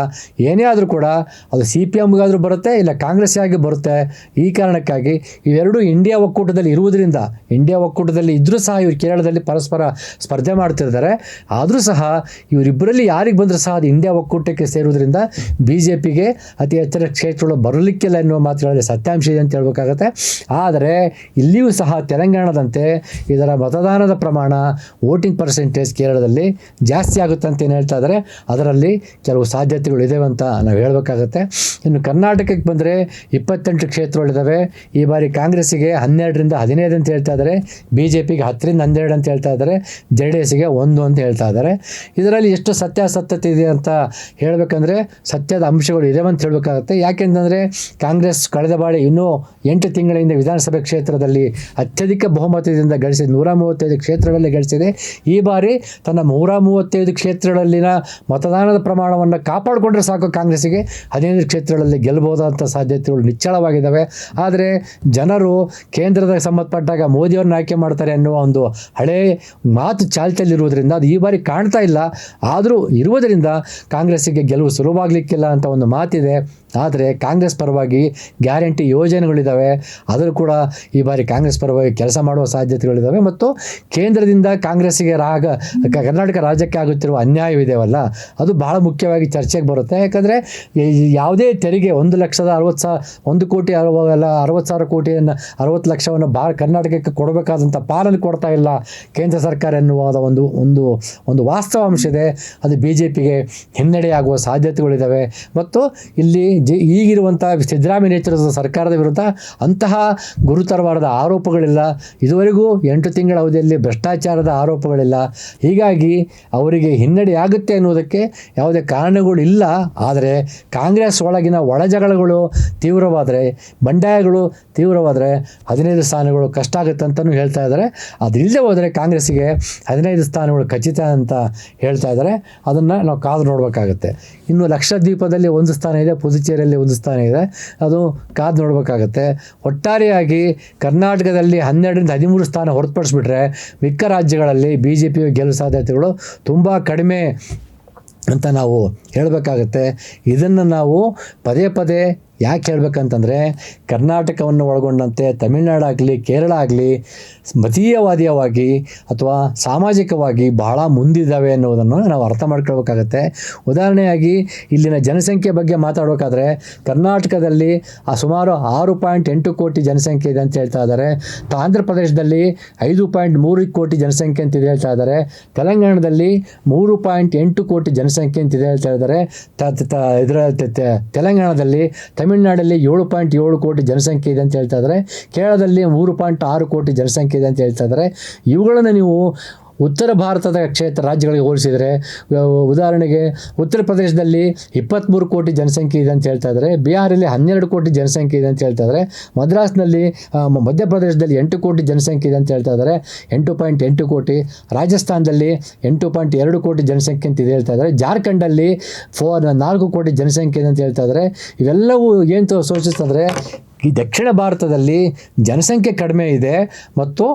ಏನೇ ಆದರೂ ಕೂಡ ಅದು ಸಿ ಪಿ ಎಮ್ಗಾದರೂ ಬರುತ್ತೆ, ಇಲ್ಲ ಕಾಂಗ್ರೆಸ್ ಆಗಿ ಬರುತ್ತೆ. ಈ ಕಾರಣಕ್ಕಾಗಿ ಇವೆರಡೂ ಇಂಡಿಯಾ ಒಕ್ಕೂಟದಲ್ಲಿ ಇರುವುದರಿಂದ, ಇಂಡಿಯಾ ಒಕ್ಕೂಟದಲ್ಲಿ ಇದ್ದರೂ ಸಹ ಇವರು ಕೇರಳದಲ್ಲಿ ಪರಸ್ಪರ ಸ್ಪರ್ಧೆ ಮಾಡ್ತಿದ್ದಾರೆ. ಆದರೂ ಸಹ ಇವರಿಬ್ಬರಲ್ಲಿ ಯಾರಿಗೆ ಬಂದರೂ ಸಹ ಅದು ಇಂಡಿಯಾ ಒಕ್ಕೂಟಕ್ಕೆ ಸೇರುವುದರಿಂದ ಬಿ ಜೆ ಪಿಗೆ ಅತಿ ಹೆಚ್ಚಿನ ಕ್ಷೇತ್ರಗಳು ಬರಲಿಕ್ಕಿಲ್ಲ ಎನ್ನುವ ಮಾತುಗಳಲ್ಲಿ ಸತ್ಯಾಂಶ ಇದೆ ಅಂತ ಹೇಳಬೇಕಾಗತ್ತೆ. ಆದರೆ ಇಲ್ಲಿಯೂ ಸಹ ತೆಲಂಗಾಣದಂತೆ ಇದರ ಮತದಾನದ ಪ್ರಮಾಣ ವೋಟಿಂಗ್ ಪರ್ಸೆಂಟೇಜ್ ಕೇರಳದಲ್ಲಿ ಜಾಸ್ತಿ ಆಗುತ್ತೆ ಅಂತ ಏನು ಹೇಳ್ತಾ ಇದ್ದಾರೆ ಅದರಲ್ಲಿ ಕೆಲವು ಸಾಧ್ಯತೆಗಳು ಇದಾವೆ ಅಂತ ನಾವು ಹೇಳಬೇಕಾಗತ್ತೆ. ಇನ್ನು ಕರ್ನಾಟಕಕ್ಕೆ ಬಂದರೆ ಇಪ್ಪತ್ತೆಂಟು ಕ್ಷೇತ್ರಗಳಿದ್ದಾವೆ ಈ ಬಾರಿ ಕಾಂಗ್ರೆಸ್ಸಿಗೆ ಹನ್ನೆರಡರಿಂದ ಹದಿನೈದು ಅಂತ ಹೇಳ್ತಾ ಇದ್ದಾರೆ ಬಿ ಜೆ ಪಿಗೆ ಹತ್ತರಿಂದ ಹನ್ನೆರಡು ಅಂತ ಹೇಳ್ತಾ ಇದ್ದಾರೆ ಜೆ ಡಿ ಎಸ್ಗೆ ಒಂದು ಅಂತ ಹೇಳ್ತಾ ಇದ್ದಾರೆ ಇದರಲ್ಲಿ ಎಷ್ಟು ಸತ್ಯಾಸತ್ಯತೆ ಇದೆ ಅಂತ ಹೇಳಬೇಕಂದ್ರೆ ಸತ್ಯದ ಅಂಶಗಳು ಇದಾವೆ ಅಂತ ಹೇಳಬೇಕಾಗತ್ತೆ. ಯಾಕೆಂತಂದರೆ ಕಾಂಗ್ರೆಸ್ ಕಳೆದ ಬಾಳೆ ಇನ್ನೂ ಎಂಟು ತಿಂಗಳಿಂದ ವಿಧಾನಸಭೆ ಕ್ಷೇತ್ರದಲ್ಲಿ ಅತ್ಯಧಿಕ ಬಹುಮತದಿಂದ ಗಳಿಸಿದ ನೂರ ಮೂವತ್ತೈದು ಕ್ಷೇತ್ರಗಳಲ್ಲಿ ಗಳಿಸಿದೆ. ಈ ಬಾರಿ ತನ್ನ ನೂರ ಮೂವತ್ತೈದು ಕ್ಷೇತ್ರಗಳಲ್ಲಿನ ಮತದಾನದ ಪ್ರಮಾಣವನ್ನು ಕಾಪಾಡಿಕೊಂಡ್ರೆ ಸಾಕು ಕಾಂಗ್ರೆಸ್ಸಿಗೆ. ಹದಿನೈದು ಕ್ಷೇತ್ರಗಳಲ್ಲಿ ಗೆಲ್ಲಬಹುದಾದಂಥ ಸಾಧ್ಯತೆಗಳು ನಿಚ್ಚಳವಾಗಿದ್ದಾವೆ ಆದರೆ ಜನರು ಕೇಂದ್ರದ ಸಂಬಂಧಪಟ್ಟಾಗ ಮೋದಿಯವ್ರನ್ನ ಆಯ್ಕೆ ಮಾಡ್ತಾರೆ ಅನ್ನುವ ಒಂದು ಹಳೆ ಮಾತು ಚಾಲ್ತಿಯಲ್ಲಿರುವುದರಿಂದ ಅದು ಈ ಬಾರಿ ಕಾಣ್ತಾ ಇಲ್ಲ. ಆದರೂ ಇರುವುದರಿಂದ ಕಾಂಗ್ರೆಸ್ಸಿಗೆ ಗೆಲುವು ಸುಲಭವಾಗಲಿಕ್ಕಿಲ್ಲ ಅಂತ ಒಂದು ಮಾತಿದೆ. ಆದರೆ ಕಾಂಗ್ರೆಸ್ ಪರವಾಗಿ ಗ್ಯಾರಂಟಿ ಯೋಜನೆಗಳಿದ್ದಾವೆ ಅದರೂ ಕೂಡ ಈ ಬಾರಿ ಕಾಂಗ್ರೆಸ್ ಪರವಾಗಿ ಕೆಲಸ ಮಾಡುವ ಸಾಧ್ಯತೆಗಳಿದ್ದಾವೆ ಮತ್ತು ಕೇಂದ್ರದಿಂದ ಕಾಂಗ್ರೆಸ್ಸಿಗೆ ರಾಗ ಕರ್ನಾಟಕ ರಾಜ್ಯಕ್ಕೆ ಆಗುತ್ತಿರುವ ಅನ್ಯಾಯವಿದೆಯಲ್ಲ, ಅದು ಬಹಳ ಮುಖ್ಯವಾಗಿ ಚರ್ಚೆಗೆ ಬರುತ್ತೆ. ಯಾಕಂದರೆ ಯಾವುದೇ ತೆರಿಗೆ ಒಂದು ಲಕ್ಷದ ಅರವತ್ತು ಸಾವಿರ ಒಂದು ಕೋಟಿ ಅರವ, ಅಲ್ಲ, ಅರವತ್ತು ಸಾವಿರ ಕೋಟಿಯನ್ನು, ಅರವತ್ತು ಲಕ್ಷವನ್ನು ಬಾ, ಕರ್ನಾಟಕಕ್ಕೆ ಕೊಡಬೇಕಾದಂಥ ಪಾಲನೆ ಕೊಡ್ತಾ ಇಲ್ಲ ಕೇಂದ್ರ ಸರ್ಕಾರ ಎನ್ನುವಾದ ಒಂದು ಒಂದು ಒಂದು ವಾಸ್ತವಾಂಶ ಇದೆ. ಅದು ಬಿ ಜೆ ಪಿಗೆ ಹಿನ್ನಡೆಯಾಗುವ ಸಾಧ್ಯತೆಗಳಿದ್ದಾವೆ ಮತ್ತು ಇಲ್ಲಿ ಜಿ ಈಗಿರುವಂಥ ಸಿದ್ದರಾಮಯ್ಯ ನೇತೃತ್ವದ ಸರ್ಕಾರದ ವಿರುದ್ಧ ಅಂತಹ ಗುರುತರವಾದ ಆರೋಪಗಳಿಲ್ಲ. ಇದುವರೆಗೂ ಎಂಟು ತಿಂಗಳ ಅವಧಿಯಲ್ಲಿ ಭ್ರಷ್ಟಾಚಾರದ ಆರೋಪಗಳಿಲ್ಲ. ಹೀಗಾಗಿ ಅವರಿಗೆ ಹಿನ್ನಡೆಯಾಗುತ್ತೆ ಅನ್ನೋದಕ್ಕೆ ಯಾವುದೇ ಕಾರಣಗಳು ಇಲ್ಲ. ಆದರೆ ಕಾಂಗ್ರೆಸ್ ಒಳಗಿನ ಒಳಜಗಳಗಳು ತೀವ್ರವಾದರೆ, ಬಂಡಾಯಗಳು ತೀವ್ರವಾದರೆ ಹದಿನೈದು ಸ್ಥಾನಗಳು ಕಷ್ಟ ಆಗುತ್ತೆ ಅಂತಲೂ ಹೇಳ್ತಾ ಇದ್ದಾರೆ. ಅದಿಲ್ಲದೆ ಹೋದರೆ ಕಾಂಗ್ರೆಸ್ಸಿಗೆ ಹದಿನೈದು ಸ್ಥಾನಗಳು ಖಚಿತ ಅಂತ ಹೇಳ್ತಾ ಇದ್ದಾರೆ. ಅದನ್ನು ನಾವು ಕಾದು ನೋಡಬೇಕಾಗುತ್ತೆ. ಇನ್ನು ಲಕ್ಷದ್ವೀಪದಲ್ಲಿ ಒಂದು ಸ್ಥಾನ ಇದೆ, ಪುದುಚೇರಿಯಲ್ಲಿ ಒಂದು ಸ್ಥಾನ ಇದೆ. ಅದು ಕಾದು ನೋಡಬೇಕಾಗತ್ತೆ. ಒಟ್ಟಾರೆಯಾಗಿ ಕರ್ನಾಟಕದಲ್ಲಿ ಹನ್ನೆರಡರಿಂದ ಹದಿಮೂರು ಸ್ಥಾನ ಹೊರತುಪಡಿಸ್ಬಿಟ್ರೆ ಮಿಕ್ಕ ರಾಜ್ಯಗಳಲ್ಲಿ ಬಿ ಜೆ ಪಿ ಗೆಲ್ಲುವ ಸಾಧ್ಯತೆಗಳು ತುಂಬ ಕಡಿಮೆ ಅಂತ ನಾವು ಹೇಳಬೇಕಾಗತ್ತೆ. ಇದನ್ನು ನಾವು ಪದೇ ಪದೇ ಯಾಕೆ ಹೇಳ್ಬೇಕಂತಂದರೆ ಕರ್ನಾಟಕವನ್ನು ಒಳಗೊಂಡಂತೆ ತಮಿಳ್ನಾಡಾಗಲಿ ಕೇರಳ ಆಗಲಿ ಮತೀಯವಾದಿಯವಾಗಿ ಅಥವಾ ಸಾಮಾಜಿಕವಾಗಿ ಬಹಳ ಮುಂದಿದ್ದಾವೆ ಅನ್ನೋದನ್ನು ನಾವು ಅರ್ಥ ಮಾಡ್ಕೊಳ್ಬೇಕಾಗತ್ತೆ. ಉದಾಹರಣೆಯಾಗಿ ಇಲ್ಲಿನ ಜನಸಂಖ್ಯೆ ಬಗ್ಗೆ ಮಾತಾಡಬೇಕಾದ್ರೆ ಕರ್ನಾಟಕದಲ್ಲಿ ಆ ಸುಮಾರು ಆರು ಪಾಯಿಂಟ್ ಎಂಟು ಕೋಟಿ ಜನಸಂಖ್ಯೆ ಇದೆ ಅಂತ ಹೇಳ್ತಾ ಇದ್ದಾರೆ. ಆಂಧ್ರ ಪ್ರದೇಶದಲ್ಲಿ ಐದು ಪಾಯಿಂಟ್ ಮೂರು ಕೋಟಿ ಜನಸಂಖ್ಯೆ ಅಂತ ಹೇಳ್ತಾ ಇದ್ದಾರೆ. ತೆಲಂಗಾಣದಲ್ಲಿ ಮೂರು ಪಾಯಿಂಟ್ ಎಂಟು ಕೋಟಿ ಜನಸಂಖ್ಯೆ ಅಂತ ಹೇಳ್ತಾ ಇದ್ದಾರೆ. ಇದರ ತೆಲಂಗಾಣದಲ್ಲಿ ತಮಿಳ್ ತಮಿಳುನಾಡಲ್ಲಿ ಏಳು ಪಾಯಿಂಟ್ ಏಳು ಕೋಟಿ ಜನಸಂಖ್ಯೆ ಇದೆ ಅಂತ ಹೇಳ್ತಾ ಇದ್ದಾರೆ. ಕೇರಳದಲ್ಲಿ ಮೂರು ಪಾಯಿಂಟ್ ಆರು ಕೋಟಿ ಜನಸಂಖ್ಯೆ ಇದೆ ಅಂತ ಹೇಳ್ತಾ ಇದ್ದಾರೆ. ಇವುಗಳನ್ನು ನೀವು ಉತ್ತರ ಭಾರತದ ಕ್ಷೇತ್ರ ರಾಜ್ಯಗಳಿಗೆ ಹೋಲಿಸಿದರೆ ಉದಾಹರಣೆಗೆ ಉತ್ತರ ಪ್ರದೇಶದಲ್ಲಿ ಇಪ್ಪತ್ತ್ಮೂರು ಕೋಟಿ ಜನಸಂಖ್ಯೆ ಇದೆ ಅಂತ ಹೇಳ್ತಾ ಇದ್ದಾರೆ ಬಿಹಾರಲ್ಲಿ ಹನ್ನೆರಡು ಕೋಟಿ ಜನಸಂಖ್ಯೆ ಇದೆ ಅಂತ ಹೇಳ್ತಾ ಇದ್ದಾರೆ, ಮದ್ರಾಸ್ನಲ್ಲಿ ಮಧ್ಯಪ್ರದೇಶದಲ್ಲಿ ಎಂಟು ಕೋಟಿ ಜನಸಂಖ್ಯೆ ಇದೆ ಅಂತ ಹೇಳ್ತಾ ಇದ್ದಾರೆ, ಎಂಟು ಪಾಯಿಂಟ್ ಎಂಟು ಕೋಟಿ, ರಾಜಸ್ಥಾನದಲ್ಲಿ ಎಂಟು ಪಾಯಿಂಟ್ ಎರಡು ಕೋಟಿ ಜನಸಂಖ್ಯೆ ಅಂತ ಇದೆ ಹೇಳ್ತಾ ಇದ್ದಾರೆ, ಜಾರ್ಖಂಡಲ್ಲಿ ಫೋರ್ ನಾಲ್ಕು ಕೋಟಿ ಜನಸಂಖ್ಯೆ ಇದೆ ಅಂತ ಹೇಳ್ತಾ ಇದ್ದಾರೆ, ಇವೆಲ್ಲವೂ ಏನು ಸೂಚಿಸ್ತಂದರೆ ಈ ದಕ್ಷಿಣ ಭಾರತದಲ್ಲಿ ಜನಸಂಖ್ಯೆ ಕಡಿಮೆ ಇದೆ ಮತ್ತು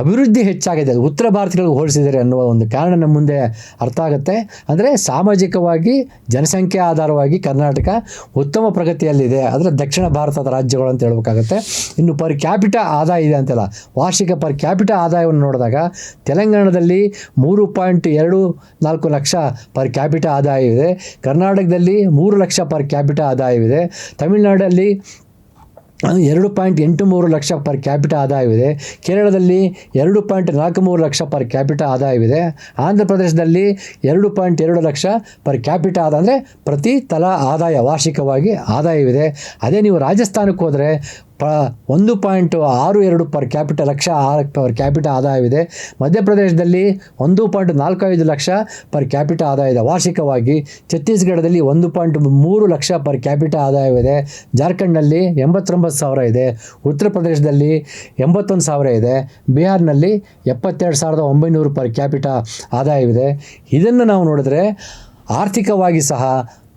ಅಭಿವೃದ್ಧಿ ಹೆಚ್ಚಾಗಿದೆ. ಉತ್ತರ ಭಾರತಗಳಿಗೆ ಹೋಲಿಸಿದರೆ ಅನ್ನುವ ಒಂದು ಕಾರಣ ನಮ್ಮ ಮುಂದೆ ಅರ್ಥ ಆಗುತ್ತೆ. ಅಂದರೆ ಸಾಮಾಜಿಕವಾಗಿ ಜನಸಂಖ್ಯೆ ಆಧಾರವಾಗಿ ಕರ್ನಾಟಕ ಉತ್ತಮ ಪ್ರಗತಿಯಲ್ಲಿದೆ. ಅಂದರೆ ದಕ್ಷಿಣ ಭಾರತದ ರಾಜ್ಯಗಳು ಅಂತ ಹೇಳ್ಬೇಕಾಗತ್ತೆ. ಇನ್ನು ಪರ್ ಕ್ಯಾಪಿಟ ಆದಾಯ ಇದೆ ಅಂತೆಲ್ಲ. ವಾರ್ಷಿಕ ಪರ್ ಕ್ಯಾಪಿಟ ಆದಾಯವನ್ನು ನೋಡಿದಾಗ ತೆಲಂಗಾಣದಲ್ಲಿ ಮೂರು ಪಾಯಿಂಟ್ ಎರಡು ನಾಲ್ಕು ಲಕ್ಷ ಪರ್ ಕ್ಯಾಪಿಟ ಆದಾಯವಿದೆ. ಕರ್ನಾಟಕದಲ್ಲಿ ಮೂರು ಲಕ್ಷ ಪರ್ ಕ್ಯಾಪಿಟ ಆದಾಯವಿದೆ. ತಮಿಳುನಾಡಲ್ಲಿ ಎರಡು ಪಾಯಿಂಟ್ ಎಂಟು ಮೂರು ಲಕ್ಷ ಪರ್ ಕ್ಯಾಪಿಟ ಆದಾಯವಿದೆ. ಕೇರಳದಲ್ಲಿ ಎರಡು ಪಾಯಿಂಟ್ ನಾಲ್ಕು ಮೂರು ಲಕ್ಷ ಪರ್ ಕ್ಯಾಪಿಟ ಆದಾಯವಿದೆ. ಆಂಧ್ರ ಪ್ರದೇಶದಲ್ಲಿ ಎರಡು ಪಾಯಿಂಟ್ ಎರಡು ಲಕ್ಷ ಪರ್ ಕ್ಯಾಪಿಟ ಆದ ಅಂದರೆ ಪ್ರತಿ ತಲಾ ಆದಾಯ ವಾರ್ಷಿಕವಾಗಿ ಆದಾಯವಿದೆ. ಅದೇ ನೀವು ರಾಜಸ್ಥಾನಕ್ಕೆ ಹೋದರೆ ಪ ಒಂದು ಪಾಯಿಂಟ್ ಆರು ಎರಡು ಪರ್ ಕ್ಯಾಪಿಟಲ್ ಲಕ್ಷ, ಆರು ಪರ್ ಕ್ಯಾಪಿಟ ಆದಾಯವಿದೆ. ಮಧ್ಯಪ್ರದೇಶದಲ್ಲಿ ಒಂದು ಪಾಯಿಂಟ್ ನಾಲ್ಕು ಐದು ಲಕ್ಷ ಪರ್ ಕ್ಯಾಪಿಟ ಆದಾಯ ಇದೆ ವಾರ್ಷಿಕವಾಗಿ ಛತ್ತೀಸ್ಗಢದಲ್ಲಿ ಒಂದು ಪಾಯಿಂಟ್ ಮೂರು ಲಕ್ಷ ಪರ್ ಕ್ಯಾಪಿಟ ಆದಾಯವಿದೆ. ಜಾರ್ಖಂಡ್ನಲ್ಲಿ ಎಂಬತ್ತೊಂಬತ್ತು ಸಾವಿರ ಇದೆ. ಉತ್ತರ ಪ್ರದೇಶದಲ್ಲಿ ಎಂಬತ್ತೊಂದು ಸಾವಿರ ಇದೆ. ಬಿಹಾರ್ನಲ್ಲಿ ಎಪ್ಪತ್ತೆರಡು ಸಾವಿರದ ಒಂಬೈನೂರು ಪರ್ ಕ್ಯಾಪಿಟ ಆದಾಯವಿದೆ. ಇದನ್ನು ನಾವು ನೋಡಿದ್ರೆ ಆರ್ಥಿಕವಾಗಿ ಸಹ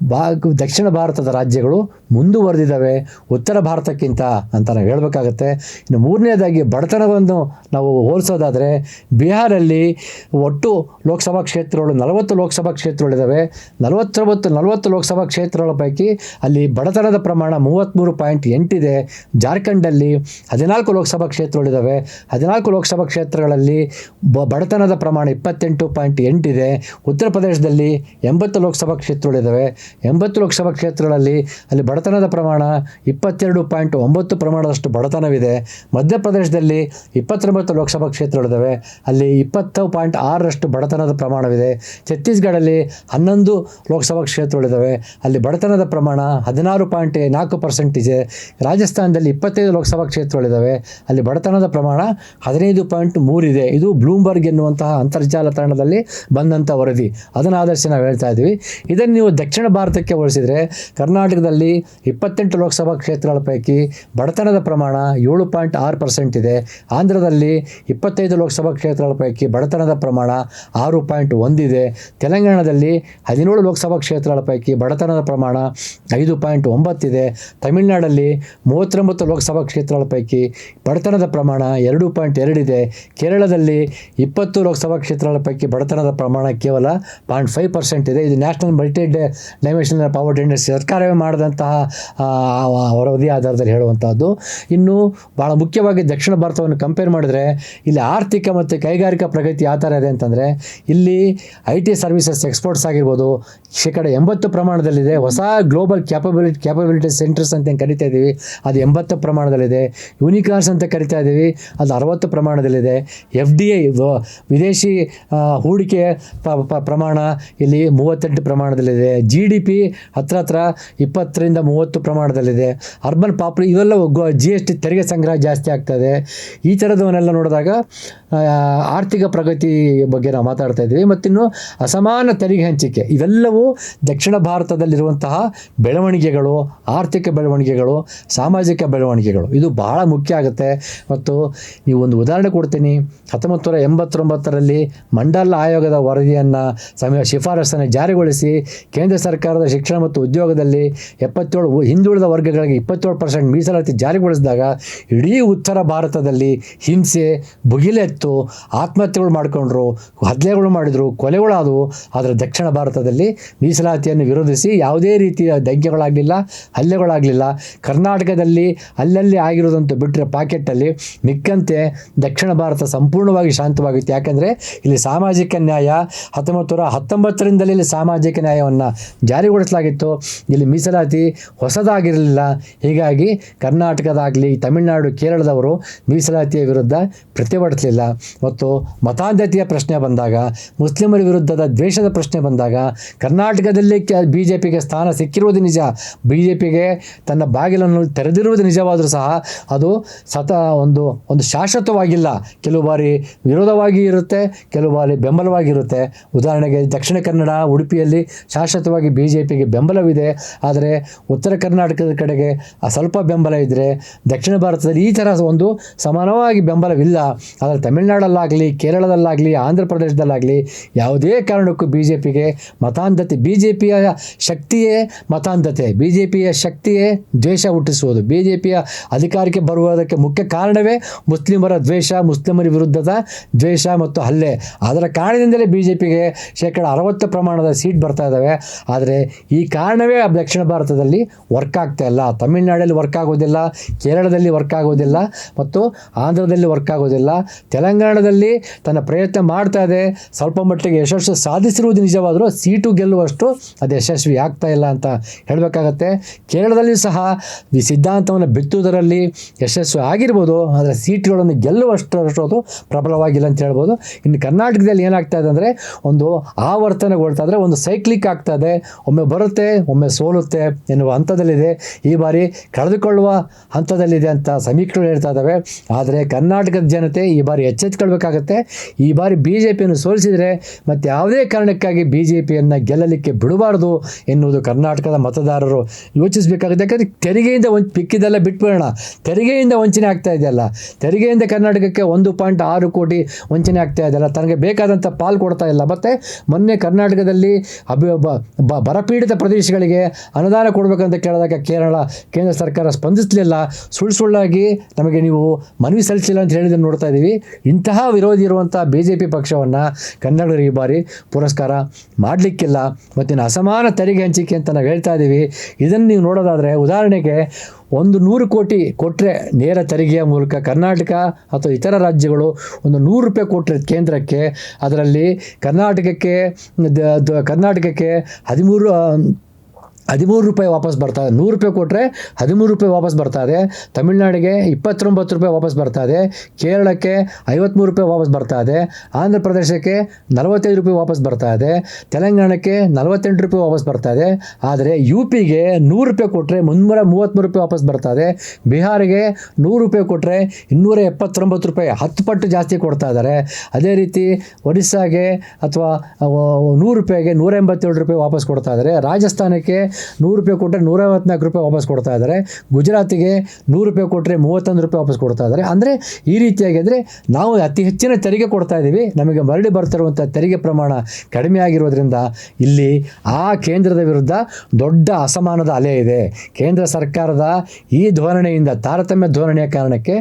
ಬಾ ದಕ್ಷಿಣ ಭಾರತದ ರಾಜ್ಯಗಳು ಮುಂದುವರೆದಿದ್ದಾವೆ. ಉತ್ತರ ಭಾರತಕ್ಕಿಂತ ಅಂತ ನಾವು ಹೇಳಬೇಕಾಗತ್ತೆ. ಇನ್ನು ಮೂರನೇದಾಗಿ ಬಡತನವನ್ನು ನಾವು ಹೋಲಿಸೋದಾದರೆ, ಬಿಹಾರಲ್ಲಿ ಒಟ್ಟು ಲೋಕಸಭಾ ಕ್ಷೇತ್ರಗಳು ನಲವತ್ತು ಲೋಕಸಭಾ ಕ್ಷೇತ್ರಗಳಿದ್ದಾವೆ. ನಲವತ್ತೊಂಬತ್ತು, ನಲವತ್ತು ಲೋಕಸಭಾ ಕ್ಷೇತ್ರಗಳ ಪೈಕಿ ಅಲ್ಲಿ ಬಡತನದ ಪ್ರಮಾಣ ಮೂವತ್ತ್ಮೂರು ಪಾಯಿಂಟ್ ಎಂಟಿದೆ. ಜಾರ್ಖಂಡಲ್ಲಿ ಹದಿನಾಲ್ಕು ಲೋಕಸಭಾ ಕ್ಷೇತ್ರಗಳಿದ್ದಾವೆ. ಹದಿನಾಲ್ಕು ಲೋಕಸಭಾ ಕ್ಷೇತ್ರಗಳಲ್ಲಿ ಬ, ಬಡತನದ ಪ್ರಮಾಣ ಇಪ್ಪತ್ತೆಂಟು ಪಾಯಿಂಟ್ ಎಂಟಿದೆ. ಉತ್ತರ ಪ್ರದೇಶದಲ್ಲಿ ಎಂಬತ್ತು ಲೋಕಸಭಾ ಕ್ಷೇತ್ರಗಳಿದ್ದಾವೆ. ಎಂಬತ್ತು ಲೋಕಸಭಾ ಕ್ಷೇತ್ರಗಳಲ್ಲಿ ಅಲ್ಲಿ ಬಡತನದ ಪ್ರಮಾಣ ಇಪ್ಪತ್ತೆರಡು ಪಾಯಿಂಟ್ ಒಂಬತ್ತು ಪ್ರಮಾಣದಷ್ಟು ಬಡತನವಿದೆ. ಮಧ್ಯಪ್ರದೇಶದಲ್ಲಿ ಇಪ್ಪತ್ತೊಂಬತ್ತು ಲೋಕಸಭಾ ಕ್ಷೇತ್ರಗಳಿದ್ದಾವೆ. ಅಲ್ಲಿ ಇಪ್ಪತ್ತು ಪಾಯಿಂಟ್ ಆರರಷ್ಟು ಬಡತನದ ಪ್ರಮಾಣವಿದೆ. ಛತ್ತೀಸ್ಗಢಲ್ಲಿ ಹನ್ನೊಂದು ಲೋಕಸಭಾ ಕ್ಷೇತ್ರಗಳಿದ್ದಾವೆ. ಅಲ್ಲಿ ಬಡತನದ ಪ್ರಮಾಣ ಹದಿನಾರು ಪಾಯಿಂಟ್ ನಾಲ್ಕು ಪರ್ಸೆಂಟ್ ಇದೆ. ರಾಜಸ್ಥಾನದಲ್ಲಿ ಇಪ್ಪತ್ತೈದು ಲೋಕಸಭಾ ಕ್ಷೇತ್ರಗಳಿದ್ದಾವೆ. ಅಲ್ಲಿ ಬಡತನದ ಪ್ರಮಾಣ ಹದಿನೈದು ಪಾಯಿಂಟ್ ಮೂರಿದೆ ಇದು. ಬ್ಲೂಮ್ಬರ್ಗ್ ಎನ್ನುವಂತಹ ಅಂತರ್ಜಾಲ ತಾಣದಲ್ಲಿ ಬಂದಂಥ ವರದಿ. ಅದನ್ನು ಆಧರಿಸಿ ನಾವು ಹೇಳ್ತಾ ಇದ್ದೀವಿ. ಇದನ್ನು ನೀವು ದಕ್ಷಿಣ ಭಾರತಕ್ಕೆ ಹೋಲಿಸಿದರೆ ಕರ್ನಾಟಕದಲ್ಲಿ ಇಪ್ಪತ್ತೆಂಟು ಲೋಕಸಭಾ ಕ್ಷೇತ್ರಗಳ ಪೈಕಿ ಬಡತನದ ಪ್ರಮಾಣ ಏಳು ಪಾಯಿಂಟ್ ಆರು ಪರ್ಸೆಂಟ್ ಇದೆ. ಆಂಧ್ರದಲ್ಲಿ ಇಪ್ಪತ್ತೈದು ಲೋಕಸಭಾ ಕ್ಷೇತ್ರಗಳ ಪೈಕಿ ಬಡತನದ ಪ್ರಮಾಣ ಆರು ಪಾಯಿಂಟ್ ಒಂದಿದೆ ತೆಲಂಗಾಣದಲ್ಲಿ ಹದಿನೇಳು ಲೋಕಸಭಾ ಕ್ಷೇತ್ರಗಳ ಪೈಕಿ ಬಡತನದ ಪ್ರಮಾಣ ಐದು ಪಾಯಿಂಟ್ ಒಂಬತ್ತಿದೆ ತಮಿಳುನಾಡಲ್ಲಿ ಮೂವತ್ತೊಂಬತ್ತು ಲೋಕಸಭಾ ಕ್ಷೇತ್ರಗಳ ಪೈಕಿ ಬಡತನದ ಪ್ರಮಾಣ ಎರಡು ಪಾಯಿಂಟ್ ಎರಡಿದೆ ಕೇರಳದಲ್ಲಿ ಇಪ್ಪತ್ತು ಲೋಕಸಭಾ ಕ್ಷೇತ್ರಗಳ ಪೈಕಿ ಬಡತನದ ಪ್ರಮಾಣ ಕೇವಲ ಪಾಯಿಂಟ್ ಫೈವ್ ಪರ್ಸೆಂಟ್ ಇದೆ. ಇದು national multidimensional power index ಸರ್ಕಾರವೇ ಮಾಡಿದಂತಹ ವರದಿ ಆಧಾರದಲ್ಲಿ ಹೇಳುವಂಥದ್ದು ಇನ್ನು ಭಾಳ ಮುಖ್ಯವಾಗಿ ದಕ್ಷಿಣ ಭಾರತವನ್ನು ಕಂಪೇರ್ ಮಾಡಿದ್ರೆ, ಇಲ್ಲಿ ಆರ್ಥಿಕ ಮತ್ತು ಕೈಗಾರಿಕಾ ಪ್ರಗತಿ ಯಾವ ಥರ ಇದೆ ಅಂತಂದರೆ, ಇಲ್ಲಿ ಐ ಟಿ ಸರ್ವಿಸಸ್ ಎಕ್ಸ್ಪೋರ್ಟ್ಸ್ ಆಗಿರ್ಬೋದು ಶೇಕಡ ಎಂಬತ್ತು ಪ್ರಮಾಣದಲ್ಲಿದೆ. ಹೊಸ ಗ್ಲೋಬಲ್ ಕ್ಯಾಪಬಿಲಿಟಿ ಕ್ಯಾಪಬಿಲಿಟಿ ಸೆಂಟರ್ಸ್ ಅಂತ ಏನು ಕರಿತಾ ಇದ್ದೀವಿ ಅದು ಎಂಬತ್ತು ಪ್ರಮಾಣದಲ್ಲಿದೆ. ಯೂನಿಕಾರ್ಸ್ ಅಂತ ಕರಿತಾ ಇದ್ದೀವಿ ಅದು ಅರವತ್ತು ಪ್ರಮಾಣದಲ್ಲಿದೆ. ಎಫ್ ಡಿ ಐ ವಿದೇಶಿ ಹೂಡಿಕೆ ಪ್ರಮಾಣ, ಇಲ್ಲಿ ಮೂವತ್ತೆಂಟು ಪ್ರಮಾಣದಲ್ಲಿದೆ. ಜಿ ಡಿ ಪಿ ಹತ್ರ ಹತ್ರ ಇಪ್ಪತ್ತರಿಂದ ಮೂವತ್ತು ಪ್ರಮಾಣದಲ್ಲಿದೆ. ಅರ್ಬನ್ ಪಾಪ್ಯುಲೇ ಇವೆಲ್ಲ ಜಿ ಎಸ್ ಟಿ ತೆರಿಗೆ ಸಂಗ್ರಹ ಜಾಸ್ತಿ ಆಗ್ತದೆ. ಈ ಥರದವನ್ನೆಲ್ಲ ನೋಡಿದಾಗ ಆರ್ಥಿಕ ಪ್ರಗತಿ ಬಗ್ಗೆ ನಾವು ಮಾತಾಡ್ತಾ ಇದ್ದೀವಿ ಮತ್ತಿನ್ನು ಅಸಮಾನ ತೆರಿಗೆ ಹಂಚಿಕೆ, ಇವೆಲ್ಲವೂ ದಕ್ಷಿಣ ಭಾರತದಲ್ಲಿರುವಂತಹ ಬೆಳವಣಿಗೆಗಳು, ಆರ್ಥಿಕ ಬೆಳವಣಿಗೆಗಳು, ಸಾಮಾಜಿಕ ಬೆಳವಣಿಗೆಗಳು. ಇದು ಬಹಳ ಮುಖ್ಯ ಆಗುತ್ತೆ. ಮತ್ತು ನೀವು ಒಂದು ಉದಾಹರಣೆ ಕೊಡ್ತೀನಿ. ಹತ್ತೊಂಬತ್ತು ನೂರ ಎಂಬತ್ತೊಂಬತ್ತರಲ್ಲಿ ಮಂಡಲ್ ಆಯೋಗದ ವರದಿಯನ್ನು ಸಮಯ ಶಿಫಾರಸನ್ನು ಜಾರಿಗೊಳಿಸಿ ಕೇಂದ್ರ ಸರ್ಕಾರದ ಶಿಕ್ಷಣ ಮತ್ತು ಉದ್ಯೋಗದಲ್ಲಿ ಎಪ್ಪತ್ತೇಳು ಹಿಂದುಳಿದ ವರ್ಗಗಳಿಗೆ ಇಪ್ಪತ್ತೇಳು ಪರ್ಸೆಂಟ್ ಮೀಸಲಾತಿ ಜಾರಿಗೊಳಿಸಿದಾಗ ಇಡೀ ಉತ್ತರ ಭಾರತದಲ್ಲಿ ಹಿಂಸೆ, ಭುಗಿಲೆತ್ತು, ಆತ್ಮಹತ್ಯೆಗಳು ಮಾಡಿಕೊಂಡ್ರು ಹದ್ಲೆಗಳು ಮಾಡಿದರು, ಕೊಲೆಗಳಾದವು. ಆದರೆ ದಕ್ಷಿಣ ಭಾರತದಲ್ಲಿ ಮೀಸಲಾತಿಯನ್ನು ವಿರೋಧಿಸಿ ಯಾವುದೇ ರೀತಿಯ ದಂಗೆಗಳಾಗಲಿಲ್ಲ ಹಲ್ಲೆಗಳಾಗಲಿಲ್ಲ. ಕರ್ನಾಟಕದಲ್ಲಿ ಅಲ್ಲಲ್ಲಿ ಆಗಿರೋದಂತ ಬಿಟ್ಟರೆ ಪಾಕೆಟ್ಟಲ್ಲಿ ಮಿಕ್ಕಂತೆ ದಕ್ಷಿಣ ಭಾರತ ಸಂಪೂರ್ಣವಾಗಿ ಶಾಂತವಾಗಿತ್ತು. ಯಾಕೆಂದರೆ ಇಲ್ಲಿ ಸಾಮಾಜಿಕ ನ್ಯಾಯ, ಹತ್ತೊಂಬತ್ತು ನೂರ ಹತ್ತೊಂಬತ್ತರಿಂದಲೇ ಇಲ್ಲಿ ಸಾಮಾಜಿಕ ನ್ಯಾಯವನ್ನು ಜಾರಿಗೊಳಿಸಲಾಗಿತ್ತು. ಇಲ್ಲಿ ಮೀಸಲಾತಿ ಹೊಸದಾಗಿರಲಿಲ್ಲ. ಹೀಗಾಗಿ ಕರ್ನಾಟಕದಾಗಲಿ ತಮಿಳುನಾಡು, ಕೇರಳದವರು ಮೀಸಲಾತಿಯ ವಿರುದ್ಧ ಪ್ರತಿಭಟಿಸಲಿಲ್ಲ. ಮತ್ತು ಮತಾಂಧತೆಯ ಪ್ರಶ್ನೆ ಬಂದಾಗ, ಮುಸ್ಲಿಮರ ವಿರುದ್ಧದ ದ್ವೇಷದ ಪ್ರಶ್ನೆ ಬಂದಾಗ, ಕರ್ನಾಟಕದಲ್ಲಿ ಬಿ ಜೆ ಪಿಗೆ ಸ್ಥಾನ ಸಿಕ್ಕಿರುವುದು ನಿಜ. ಬಿ ಜೆ ಪಿಗೆ ತನ್ನ ಬಾಗಿಲನ್ನು ತೆರೆದಿರುವುದು ನಿಜವಾದರೂ ಸಹ ಅದು ಸತ ಒಂದು ಒಂದು ಶಾಶ್ವತವಾಗಿಲ್ಲ. ಕೆಲವು ಬಾರಿ ವಿರೋಧವಾಗಿ ಇರುತ್ತೆ, ಕೆಲವು ಬಾರಿ ಬೆಂಬಲವಾಗಿರುತ್ತೆ ಉದಾಹರಣೆಗೆ ದಕ್ಷಿಣ ಕನ್ನಡ, ಉಡುಪಿಯಲ್ಲಿ ಶಾಶ್ವತವಾಗಿ ಬಿ ಜೆ ಪಿಗೆ ಬೆಂಬಲವಿದೆ, ಆದರೆ ಉತ್ತರ ಕರ್ನಾಟಕದ ಕಡೆಗೆ ಸ್ವಲ್ಪ ಬೆಂಬಲ ಇದ್ದರೆ ದಕ್ಷಿಣ ಭಾರತದಲ್ಲಿ ಈ ಥರ ಒಂದು ಸಮಾನವಾಗಿ ಬೆಂಬಲವಿಲ್ಲ. ಆದರೆ ತಮಿಳುನಾಡಲ್ಲಾಗಲಿ, ಕೇರಳದಲ್ಲಾಗಲಿ, ಆಂಧ್ರ ಪ್ರದೇಶದಲ್ಲಾಗಲಿ ಯಾವುದೇ ಕಾರಣಕ್ಕೂ ಬಿ ಜೆ ಪಿಗೆ ಮತಾಂಧತೆ ಬಿ ಜೆ ಪಿಯ ಶಕ್ತಿಯೇ ಮತಾಂಧತೆ ಬಿ ಜೆ ಪಿಯ ಶಕ್ತಿಯೇ ದ್ವೇಷ ಹುಟ್ಟಿಸುವುದು. ಬಿ ಜೆ ಪಿಯ ಅಧಿಕಾರಕ್ಕೆ ಬರುವುದಕ್ಕೆ ಮುಖ್ಯ ಕಾರಣವೇ ಮುಸ್ಲಿಮರ ದ್ವೇಷ, ಮುಸ್ಲಿಮರ ವಿರುದ್ಧದ ದ್ವೇಷ ಮತ್ತು ಹಲ್ಲೆ. ಅದರ ಕಾರಣದಿಂದಲೇ ಬಿ ಜೆ ಪಿಗೆ ಶೇಕಡ ಅರವತ್ತು ಪ್ರಮಾಣದ ಸೀಟ್ ಬರ್ತಾ ಇದ್ದಾವೆ ಆದರೆ ಈ ಕಾರಣವೇ ದಕ್ಷಿಣ ಭಾರತದಲ್ಲಿ ವರ್ಕ್ ಆಗ್ತಾ ಇಲ್ಲ. ತಮಿಳ್ನಾಡಲ್ಲಿ ವರ್ಕ್ ಆಗೋದಿಲ್ಲ, ಕೇರಳದಲ್ಲಿ ವರ್ಕ್ ಆಗೋದಿಲ್ಲ ಮತ್ತು ಆಂಧ್ರದಲ್ಲಿ ವರ್ಕ್ ಆಗೋದಿಲ್ಲ. ತೆಲಂಗಾಣದಲ್ಲಿ ತನ್ನ ಪ್ರಯತ್ನ ಮಾಡ್ತಾ ಇದೆ. ಸ್ವಲ್ಪ ಮಟ್ಟಿಗೆ ಯಶಸ್ಸು ಸಾಧಿಸಿರುವುದು ನಿಜವಾದರೂ ಸೀಟು ಗೆಲ್ಲುವಷ್ಟು ಅದು ಯಶಸ್ವಿ ಆಗ್ತಾ ಇಲ್ಲ ಅಂತ ಹೇಳಬೇಕಾಗತ್ತೆ. ಕೇರಳದಲ್ಲಿ ಸಹ ಈ ಸಿದ್ಧಾಂತವನ್ನು ಬಿತ್ತುವುದರಲ್ಲಿ ಯಶಸ್ವಿ ಆಗಿರ್ಬೋದು, ಆದರೆ ಸೀಟುಗಳನ್ನು ಗೆಲ್ಲುವಷ್ಟು ಅದು ಪ್ರಬಲವಾಗಿಲ್ಲ ಅಂತ ಹೇಳ್ಬೋದು. ಇನ್ನು ಕರ್ನಾಟಕದಲ್ಲಿ ಏನಾಗ್ತಾ ಇದೆ ಅಂದರೆ ಒಂದು ಆವರ್ತನಗೊಳ್ತಾ ಇದ್ದರೆ ಒಂದು ಸೈಕ್ಲಿಕ್ ಆಗ್ತಾ ಇದೆ. ಒಮ್ಮೆ ಬರುತ್ತೆ, ಒಮ್ಮೆ ಸೋಲುತ್ತೆ ಎನ್ನುವ ಹಂತದಲ್ಲಿದೆ. ಈ ಬಾರಿ ಕಳೆದುಕೊಳ್ಳುವ ಹಂತದಲ್ಲಿದೆ ಅಂತ ಸಮೀಕ್ಷೆಗಳು ಹೇಳ್ತಾ ಇದ್ದಾವೆ. ಆದರೆ ಕರ್ನಾಟಕದ ಜನತೆ ಈ ಬಾರಿ ಎಚ್ಚೆತ್ಕೊಳ್ಬೇಕಾಗತ್ತೆ. ಈ ಬಾರಿ ಬಿ ಜೆ ಪಿಯನ್ನು ಸೋಲಿಸಿದರೆ ಮತ್ತು ಯಾವುದೇ ಕಾರಣಕ್ಕಾಗಿ ಬಿ ಜೆ ಪಿಯನ್ನು ಗೆಲ್ಲಲಿಕ್ಕೆ ಬಿಡಬಾರ್ದು ಎನ್ನುವುದು ಕರ್ನಾಟಕದ ಮತದಾರರು ಯೋಚಿಸಬೇಕಾಗುತ್ತೆ. ಯಾಕಂದರೆ ತೆರಿಗೆಯಿಂದ ವಂಚ ಪಿಕ್ಕಿದೆಲ್ಲ ಬಿಟ್ಬಿಡೋಣ. ತೆರಿಗೆಯಿಂದ ವಂಚನೆ ಆಗ್ತಾ ಇದೆಯಲ್ಲ. ತೆರಿಗೆಯಿಂದ ಕರ್ನಾಟಕಕ್ಕೆ ಒಂದು ಪಾಯಿಂಟ್ ಆರು ಕೋಟಿ ವಂಚನೆ ಆಗ್ತಾ ಇದೆಯಲ್ಲ. ತನಗೆ ಬೇಕಾದಂಥ ಪಾಲು ಕೊಡ್ತಾ ಇಲ್ಲ. ಮತ್ತು ಮೊನ್ನೆ ಕರ್ನಾಟಕದಲ್ಲಿ ಅಭಿ ಬರಪೀಡಿತ ಪ್ರದೇಶಗಳಿಗೆ ಅನುದಾನ ಕೊಡಬೇಕಂತ ಕೇಳಿದಾಗ ಕೇರಳ, ಕೇಂದ್ರ ಸರ್ಕಾರ ಸ್ಪಂದಿಸಲಿಲ್ಲ. ಸುಳ್ಳು ಸುಳ್ಳಾಗಿ ನಮಗೆ ನೀವು ಮನವಿ ಸಲ್ಲಿಸಿಲ್ಲ ಅಂತ ಹೇಳಿದ್ದನ್ನು ನೋಡ್ತಾ ಇದ್ದೀವಿ. ಇಂತಹ ವಿರೋಧಿ ಇರುವಂಥ ಬಿ ಜೆ ಪಿ ಪಕ್ಷವನ್ನು ಕನ್ನಡಿಗರು ಈ ಬಾರಿ ಪುರಸ್ಕಾರ ಮಾಡಲಿಕ್ಕಿಲ್ಲ. ಮತ್ತಿನ್ನು ಅಸಮಾನ ತೆರಿಗೆ ಹಂಚಿಕೆ ಅಂತ ನಾವು ಹೇಳ್ತಾ ಇದ್ದೀವಿ. ಇದನ್ನು ನೀವು ನೋಡೋದಾದರೆ ಉದಾಹರಣೆಗೆ ಒಂದು ನೂರು ಕೋಟಿ ಕೊಟ್ಟರೆ ನೇರ ತೆರಿಗೆಯ ಮೂಲಕ ಕರ್ನಾಟಕ ಅಥವಾ ಇತರ ರಾಜ್ಯಗಳು ಒಂದು ನೂರು ರೂಪಾಯಿ ಕೊಟ್ಟರೆ ಕೇಂದ್ರಕ್ಕೆ, ಅದರಲ್ಲಿ ಕರ್ನಾಟಕಕ್ಕೆ ಕರ್ನಾಟಕಕ್ಕೆ ಹದಿಮೂರು ಹದಿಮೂರು ರೂಪಾಯಿ ವಾಪಸ್ ಬರ್ತಾ ಇದೆ. ನೂರು ರೂಪಾಯಿ ಕೊಟ್ಟರೆ ಹದಿಮೂರು ರೂಪಾಯಿ ವಾಪಸ್ ಬರ್ತಾ ಇದೆ. ತಮಿಳ್ನಾಡಿಗೆ ಇಪ್ಪತ್ತೊಂಬತ್ತು ರೂಪಾಯಿ ವಾಪಸ್ ಬರ್ತಾ ಇದೆ. ಕೇರಳಕ್ಕೆ ಐವತ್ತ್ಮೂರು ರೂಪಾಯಿ ವಾಪಸ್ ಬರ್ತಾ ಇದೆ. ಆಂಧ್ರ ಪ್ರದೇಶಕ್ಕೆ ನಲವತ್ತೈದು ರೂಪಾಯಿ ವಾಪಸ್ ಬರ್ತಾ ಇದೆ. ತೆಲಂಗಾಣಕ್ಕೆ ನಲವತ್ತೆಂಟು ರೂಪಾಯಿ ವಾಪಸ್ ಬರ್ತಾ ಇದೆ. ಆದರೆ ಯು ಪಿಗೆ ನೂರು ರೂಪಾಯಿ ಕೊಟ್ಟರೆ ಮುನ್ನೂರ ಮೂವತ್ತ್ಮೂರು ರೂಪಾಯಿ ವಾಪಸ್ ಬರ್ತಾ ಇದೆ. ಬಿಹಾರಿಗೆ ನೂರು ರೂಪಾಯಿ ಕೊಟ್ಟರೆ ಇನ್ನೂರ ಎಪ್ಪತ್ತೊಂಬತ್ತು ರೂಪಾಯಿ ಹತ್ತು ಪಟ್ಟು ಜಾಸ್ತಿ ಕೊಡ್ತಾ ಇದ್ದಾರೆ. ಅದೇ ರೀತಿ ಒಡಿಸ್ಸಾಗೆ ಅಥವಾ ನೂರು ರೂಪಾಯಿಗೆ ನೂರ ಎಂಬತ್ತೇಳು ರೂಪಾಯಿ ವಾಪಸ್ ಕೊಡ್ತಾ ಇದ್ದಾರೆ. ರಾಜಸ್ಥಾನಕ್ಕೆ ನೂರು ರೂಪಾಯಿ ಕೊಟ್ಟರೆ ನೂರ ಐವತ್ನಾಲ್ಕು ರೂಪಾಯಿ ವಾಪಸ್ ಕೊಡ್ತಾ ಇದ್ದಾರೆ. ಗುಜರಾತಿಗೆ ನೂರು ರೂಪಾಯಿ ಕೊಟ್ಟರೆ ಮೂವತ್ತೊಂದು ರೂಪಾಯಿ ವಾಪಸ್ ಕೊಡ್ತಾ ಇದ್ದಾರೆ. ಅಂದರೆ ಈ ರೀತಿಯಾಗಿ ಅಂದರೆ ನಾವು ಅತಿ ಹೆಚ್ಚಿನ ತೆರಿಗೆ ಕೊಡ್ತಾ ಇದ್ದೀವಿ. ನಮಗೆ ಮರಳಿ ಬರ್ತಿರುವಂಥ ತೆರಿಗೆ ಪ್ರಮಾಣ ಕಡಿಮೆ ಆಗಿರೋದ್ರಿಂದ ಇಲ್ಲಿ ಆ ಕೇಂದ್ರದ ವಿರುದ್ಧ ದೊಡ್ಡ ಅಸಮಾನದ ಅಲೆ ಇದೆ. ಕೇಂದ್ರ ಸರ್ಕಾರದ ಈ ಧೋರಣೆಯಿಂದ ತಾರತಮ್ಯ ಧೋರಣೆಯ ಕಾರಣಕ್ಕೆ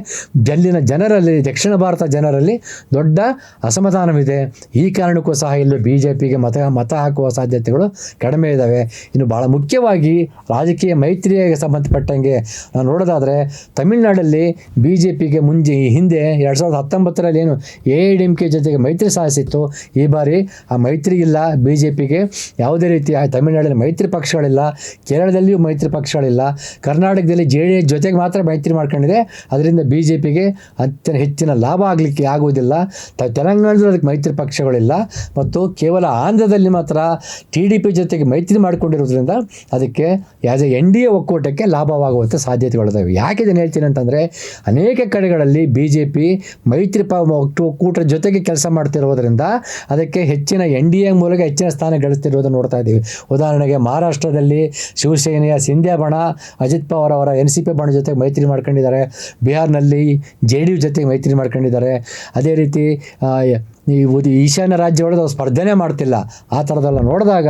ಜಲ್ಲಿನ ಜನರಲ್ಲಿ, ದಕ್ಷಿಣ ಭಾರತ ಜನರಲ್ಲಿ ದೊಡ್ಡ ಅಸಮಾಧಾನವಿದೆ. ಈ ಕಾರಣಕ್ಕೂ ಸಹ ಇಲ್ಲಿ ಬಿ ಜೆ ಪಿಗೆ ಮತ ಮತ ಹಾಕುವ ಸಾಧ್ಯತೆಗಳು ಕಡಿಮೆ ಇದ್ದಾವೆ ಇನ್ನು ಭಾಳ ಮುಖ್ಯ ಮುಖ್ಯವಾಗಿ ರಾಜಕೀಯ ಮೈತ್ರಿಗೆ ಸಂಬಂಧಪಟ್ಟಂಗೆ ನಾವು ನೋಡೋದಾದರೆ ತಮಿಳುನಾಡಲ್ಲಿ ಬಿ ಜೆ ಪಿಗೆ ಮುಂಜೆ ಹಿಂದೆ ಎರಡು ಸಾವಿರದ ಹತ್ತೊಂಬತ್ತರಲ್ಲಿ ಏನು A I D M K ಜೊತೆಗೆ ಮೈತ್ರಿ ಸಾಧಿಸಿತ್ತು. ಈ ಬಾರಿ ಆ ಮೈತ್ರಿ ಇಲ್ಲ ಬಿ ಜೆ ಪಿಗೆ ಯಾವುದೇ ರೀತಿಯ ತಮಿಳುನಾಡಲ್ಲಿ ಮೈತ್ರಿ ಪಕ್ಷಗಳಿಲ್ಲ, ಕೇರಳದಲ್ಲಿಯೂ ಮೈತ್ರಿ ಪಕ್ಷಗಳಿಲ್ಲ, ಕರ್ನಾಟಕದಲ್ಲಿ ಜೆ ಡಿ ಎಸ್ ಜೊತೆಗೆ ಮಾತ್ರ ಮೈತ್ರಿ ಮಾಡ್ಕೊಂಡಿದೆ. ಅದರಿಂದ ಬಿ ಜೆ ಪಿಗೆ ಅತ್ಯಂತ ಹೆಚ್ಚಿನ ಲಾಭ ಆಗಲಿಕ್ಕೆ ಆಗುವುದಿಲ್ಲ. ತೆಲಂಗಾಣದಲ್ಲಿ ಅದಕ್ಕೆ ಮೈತ್ರಿ ಪಕ್ಷಗಳಿಲ್ಲ. ಮತ್ತು ಕೇವಲ ಆಂಧ್ರದಲ್ಲಿ ಮಾತ್ರ ಟಿ ಡಿ ಪಿ ಜೊತೆಗೆ ಮೈತ್ರಿ ಮಾಡಿಕೊಂಡಿರೋದ್ರಿಂದ ಅದಕ್ಕೆ as A N D A ಒಕ್ಕೂಟಕ್ಕೆ ಲಾಭವಾಗುವಂಥ ಸಾಧ್ಯತೆಗಳಿದ್ದಾವೆ ಯಾಕೆ ಇದನ್ನು ಹೇಳ್ತೀನಿ ಅಂತಂದರೆ, ಅನೇಕ ಕಡೆಗಳಲ್ಲಿ ಬಿ ಜೆ ಪಿ ಮೈತ್ರಿ ಒಕ್ಕೂಟದ ಜೊತೆಗೆ ಕೆಲಸ ಮಾಡ್ತಿರೋದ್ರಿಂದ ಅದಕ್ಕೆ ಹೆಚ್ಚಿನ ಎನ್ ಡಿ ಎ ಮೂಲಕ ಹೆಚ್ಚಿನ ಸ್ಥಾನ ಗಳಿಸ್ತಿರೋದನ್ನು ನೋಡ್ತಾ ಇದ್ದೀವಿ. ಉದಾಹರಣೆಗೆ ಮಹಾರಾಷ್ಟ್ರದಲ್ಲಿ ಶಿವಸೇನೆಯ ಸಿಂಧ್ಯಾ ಬಣ, ಅಜಿತ್ ಪವಾರ್ ಅವರ ಎನ್ ಸಿ ಪಿ ಬಣ ಜೊತೆಗೆ ಮೈತ್ರಿ ಮಾಡ್ಕೊಂಡಿದ್ದಾರೆ. ಬಿಹಾರ್ನಲ್ಲಿ ಜೆ ಡಿ ಯು ಜೊತೆಗೆ ಮೈತ್ರಿ ಮಾಡ್ಕೊಂಡಿದ್ದಾರೆ. ಅದೇ ರೀತಿ ಓದಿ ಈಶಾನ್ಯ ರಾಜ್ಯಗಳು ಅವ್ರು ಸ್ಪರ್ಧೆನೇ ಮಾಡ್ತಿಲ್ಲ. ಆ ಥರದೆಲ್ಲ ನೋಡಿದಾಗ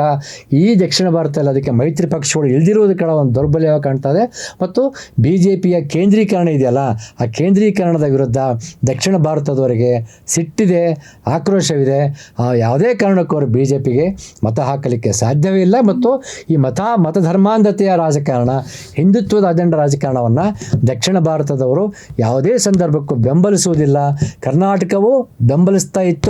ಈ ದಕ್ಷಿಣ ಭಾರತದಲ್ಲಿ ಅದಕ್ಕೆ ಮೈತ್ರಿ ಪಕ್ಷಗಳು ಇಳಿದಿರುವುದು ಕಡೆ ಒಂದು ದೌರ್ಬಲ್ಯವಾಗಿ ಕಾಣ್ತದೆ ಮತ್ತು ಬಿ ಜೆ ಪಿಯ ಕೇಂದ್ರೀಕರಣ ಇದೆಯಲ್ಲ, ಆ ಕೇಂದ್ರೀಕರಣದ ವಿರುದ್ಧ ದಕ್ಷಿಣ ಭಾರತದವರಿಗೆ ಸಿಟ್ಟಿದೆ, ಆಕ್ರೋಶವಿದೆ. ಯಾವುದೇ ಕಾರಣಕ್ಕೂ ಅವರು ಬಿ ಜೆ ಪಿಗೆ ಮತ ಹಾಕಲಿಕ್ಕೆ ಸಾಧ್ಯವೇ ಇಲ್ಲ. ಮತ್ತು ಈ ಮತ, ಮತಧರ್ಮಾಂಧತೆಯ ರಾಜಕಾರಣ, ಹಿಂದುತ್ವದ ಅಜೆಂಡ ರಾಜಕಾರಣವನ್ನು ದಕ್ಷಿಣ ಭಾರತದವರು ಯಾವುದೇ ಸಂದರ್ಭಕ್ಕೂ ಬೆಂಬಲಿಸುವುದಿಲ್ಲ. ಕರ್ನಾಟಕವು ಬೆಂಬಲಿಸ್ತಾ ಇತ್ತು.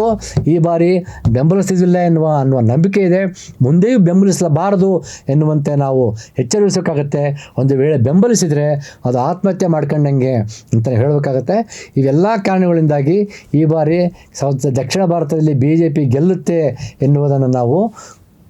ಈ ಬಾರಿ ಬೆಂಬಲಿಸ್ತಿದ್ದಿಲ್ಲ ಎನ್ನುವ, ಅನ್ನುವ ನಂಬಿಕೆ ಇದೆ. ಮುಂದೆಯೂ ಬೆಂಬಲಿಸಲಬಾರದು ಎನ್ನುವಂತೆ ನಾವು ಎಚ್ಚರಿಸಬೇಕಾಗತ್ತೆ. ಒಂದು ವೇಳೆ ಬೆಂಬಲಿಸಿದರೆ ಅದು ಆತ್ಮಹತ್ಯೆ ಮಾಡ್ಕೊಂಡಂಗೆ ಅಂತ ಹೇಳಬೇಕಾಗತ್ತೆ. ಇವೆಲ್ಲ ಕಾರಣಗಳಿಂದಾಗಿ ಈ ಬಾರಿ ದಕ್ಷಿಣ ಭಾರತದಲ್ಲಿ ಬಿ ಜೆ ಪಿ ಗೆಲ್ಲುತ್ತೆ ಎನ್ನುವುದನ್ನು ನಾವು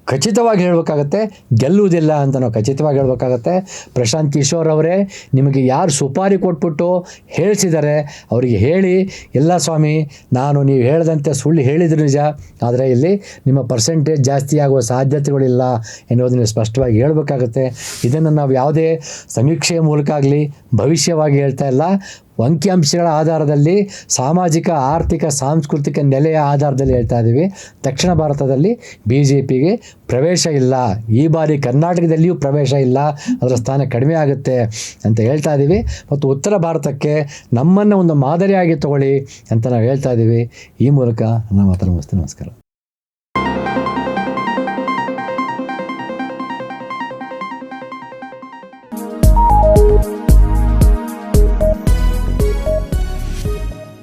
ಖಚಿತವಾಗಿ ಹೇಳಬೇಕಾಗತ್ತೆ, ಗೆಲ್ಲುವುದಿಲ್ಲ ಅಂತ ನಾವು ಖಚಿತವಾಗಿ ಹೇಳಬೇಕಾಗತ್ತೆ. ಪ್ರಶಾಂತ್ ಕಿಶೋರ್ ಅವರೇ, ನಿಮಗೆ ಯಾರು ಸುಪಾರಿ ಕೊಟ್ಬಿಟ್ಟು ಹೇಳಿಸಿದ್ದಾರೆ, ಅವರಿಗೆ ಹೇಳಿ, ಇಲ್ಲ ಸ್ವಾಮಿ, ನಾನು ನೀವು ಹೇಳ್ದಂತೆ ಸುಳ್ಳು ಹೇಳಿದ್ರು ನಿಜ, ಆದರೆ ಇಲ್ಲಿ ನಿಮ್ಮ ಪರ್ಸೆಂಟೇಜ್ ಜಾಸ್ತಿ ಆಗುವ ಸಾಧ್ಯತೆಗಳಿಲ್ಲ ಎನ್ನುವುದನ್ನು ಸ್ಪಷ್ಟವಾಗಿ ಹೇಳಬೇಕಾಗತ್ತೆ. ಇದನ್ನು ನಾವು ಯಾವುದೇ ಸಮೀಕ್ಷೆಯ ಮೂಲಕ ಆಗಲಿ, ಭವಿಷ್ಯವಾಗಿ ಹೇಳ್ತಾ ಇಲ್ಲ. ಅಂಕಿಅಂಶಗಳ ಆಧಾರದಲ್ಲಿ ಸಾಮಾಜಿಕ, ಆರ್ಥಿಕ, ಸಾಂಸ್ಕೃತಿಕ ನೆಲೆಯ ಆಧಾರದಲ್ಲಿ ಹೇಳ್ತಾ ಇದ್ದೀವಿ. ದಕ್ಷಿಣ ಭಾರತದಲ್ಲಿ ಬಿ ಜೆ ಪಿಗೆ ಪ್ರವೇಶ ಇಲ್ಲ. ಈ ಬಾರಿ ಕರ್ನಾಟಕದಲ್ಲಿಯೂ ಪ್ರವೇಶ ಇಲ್ಲ. ಅದರ ಸ್ಥಾನ ಕಡಿಮೆ ಆಗುತ್ತೆ ಅಂತ ಹೇಳ್ತಾ ಇದ್ದೀವಿ. ಮತ್ತು ಉತ್ತರ ಭಾರತಕ್ಕೆ ನಮ್ಮನ್ನು ಒಂದು ಮಾದರಿಯಾಗಿ ತಗೊಳ್ಳಿ ಅಂತ ನಾವು ಹೇಳ್ತಾ ಇದ್ದೀವಿ. ಈ ಮೂಲಕ ನಮ್ಮ ಮಾತನ್ನು ಮುಗಿಸ್ತೀನಿ. ನಮಸ್ಕಾರ.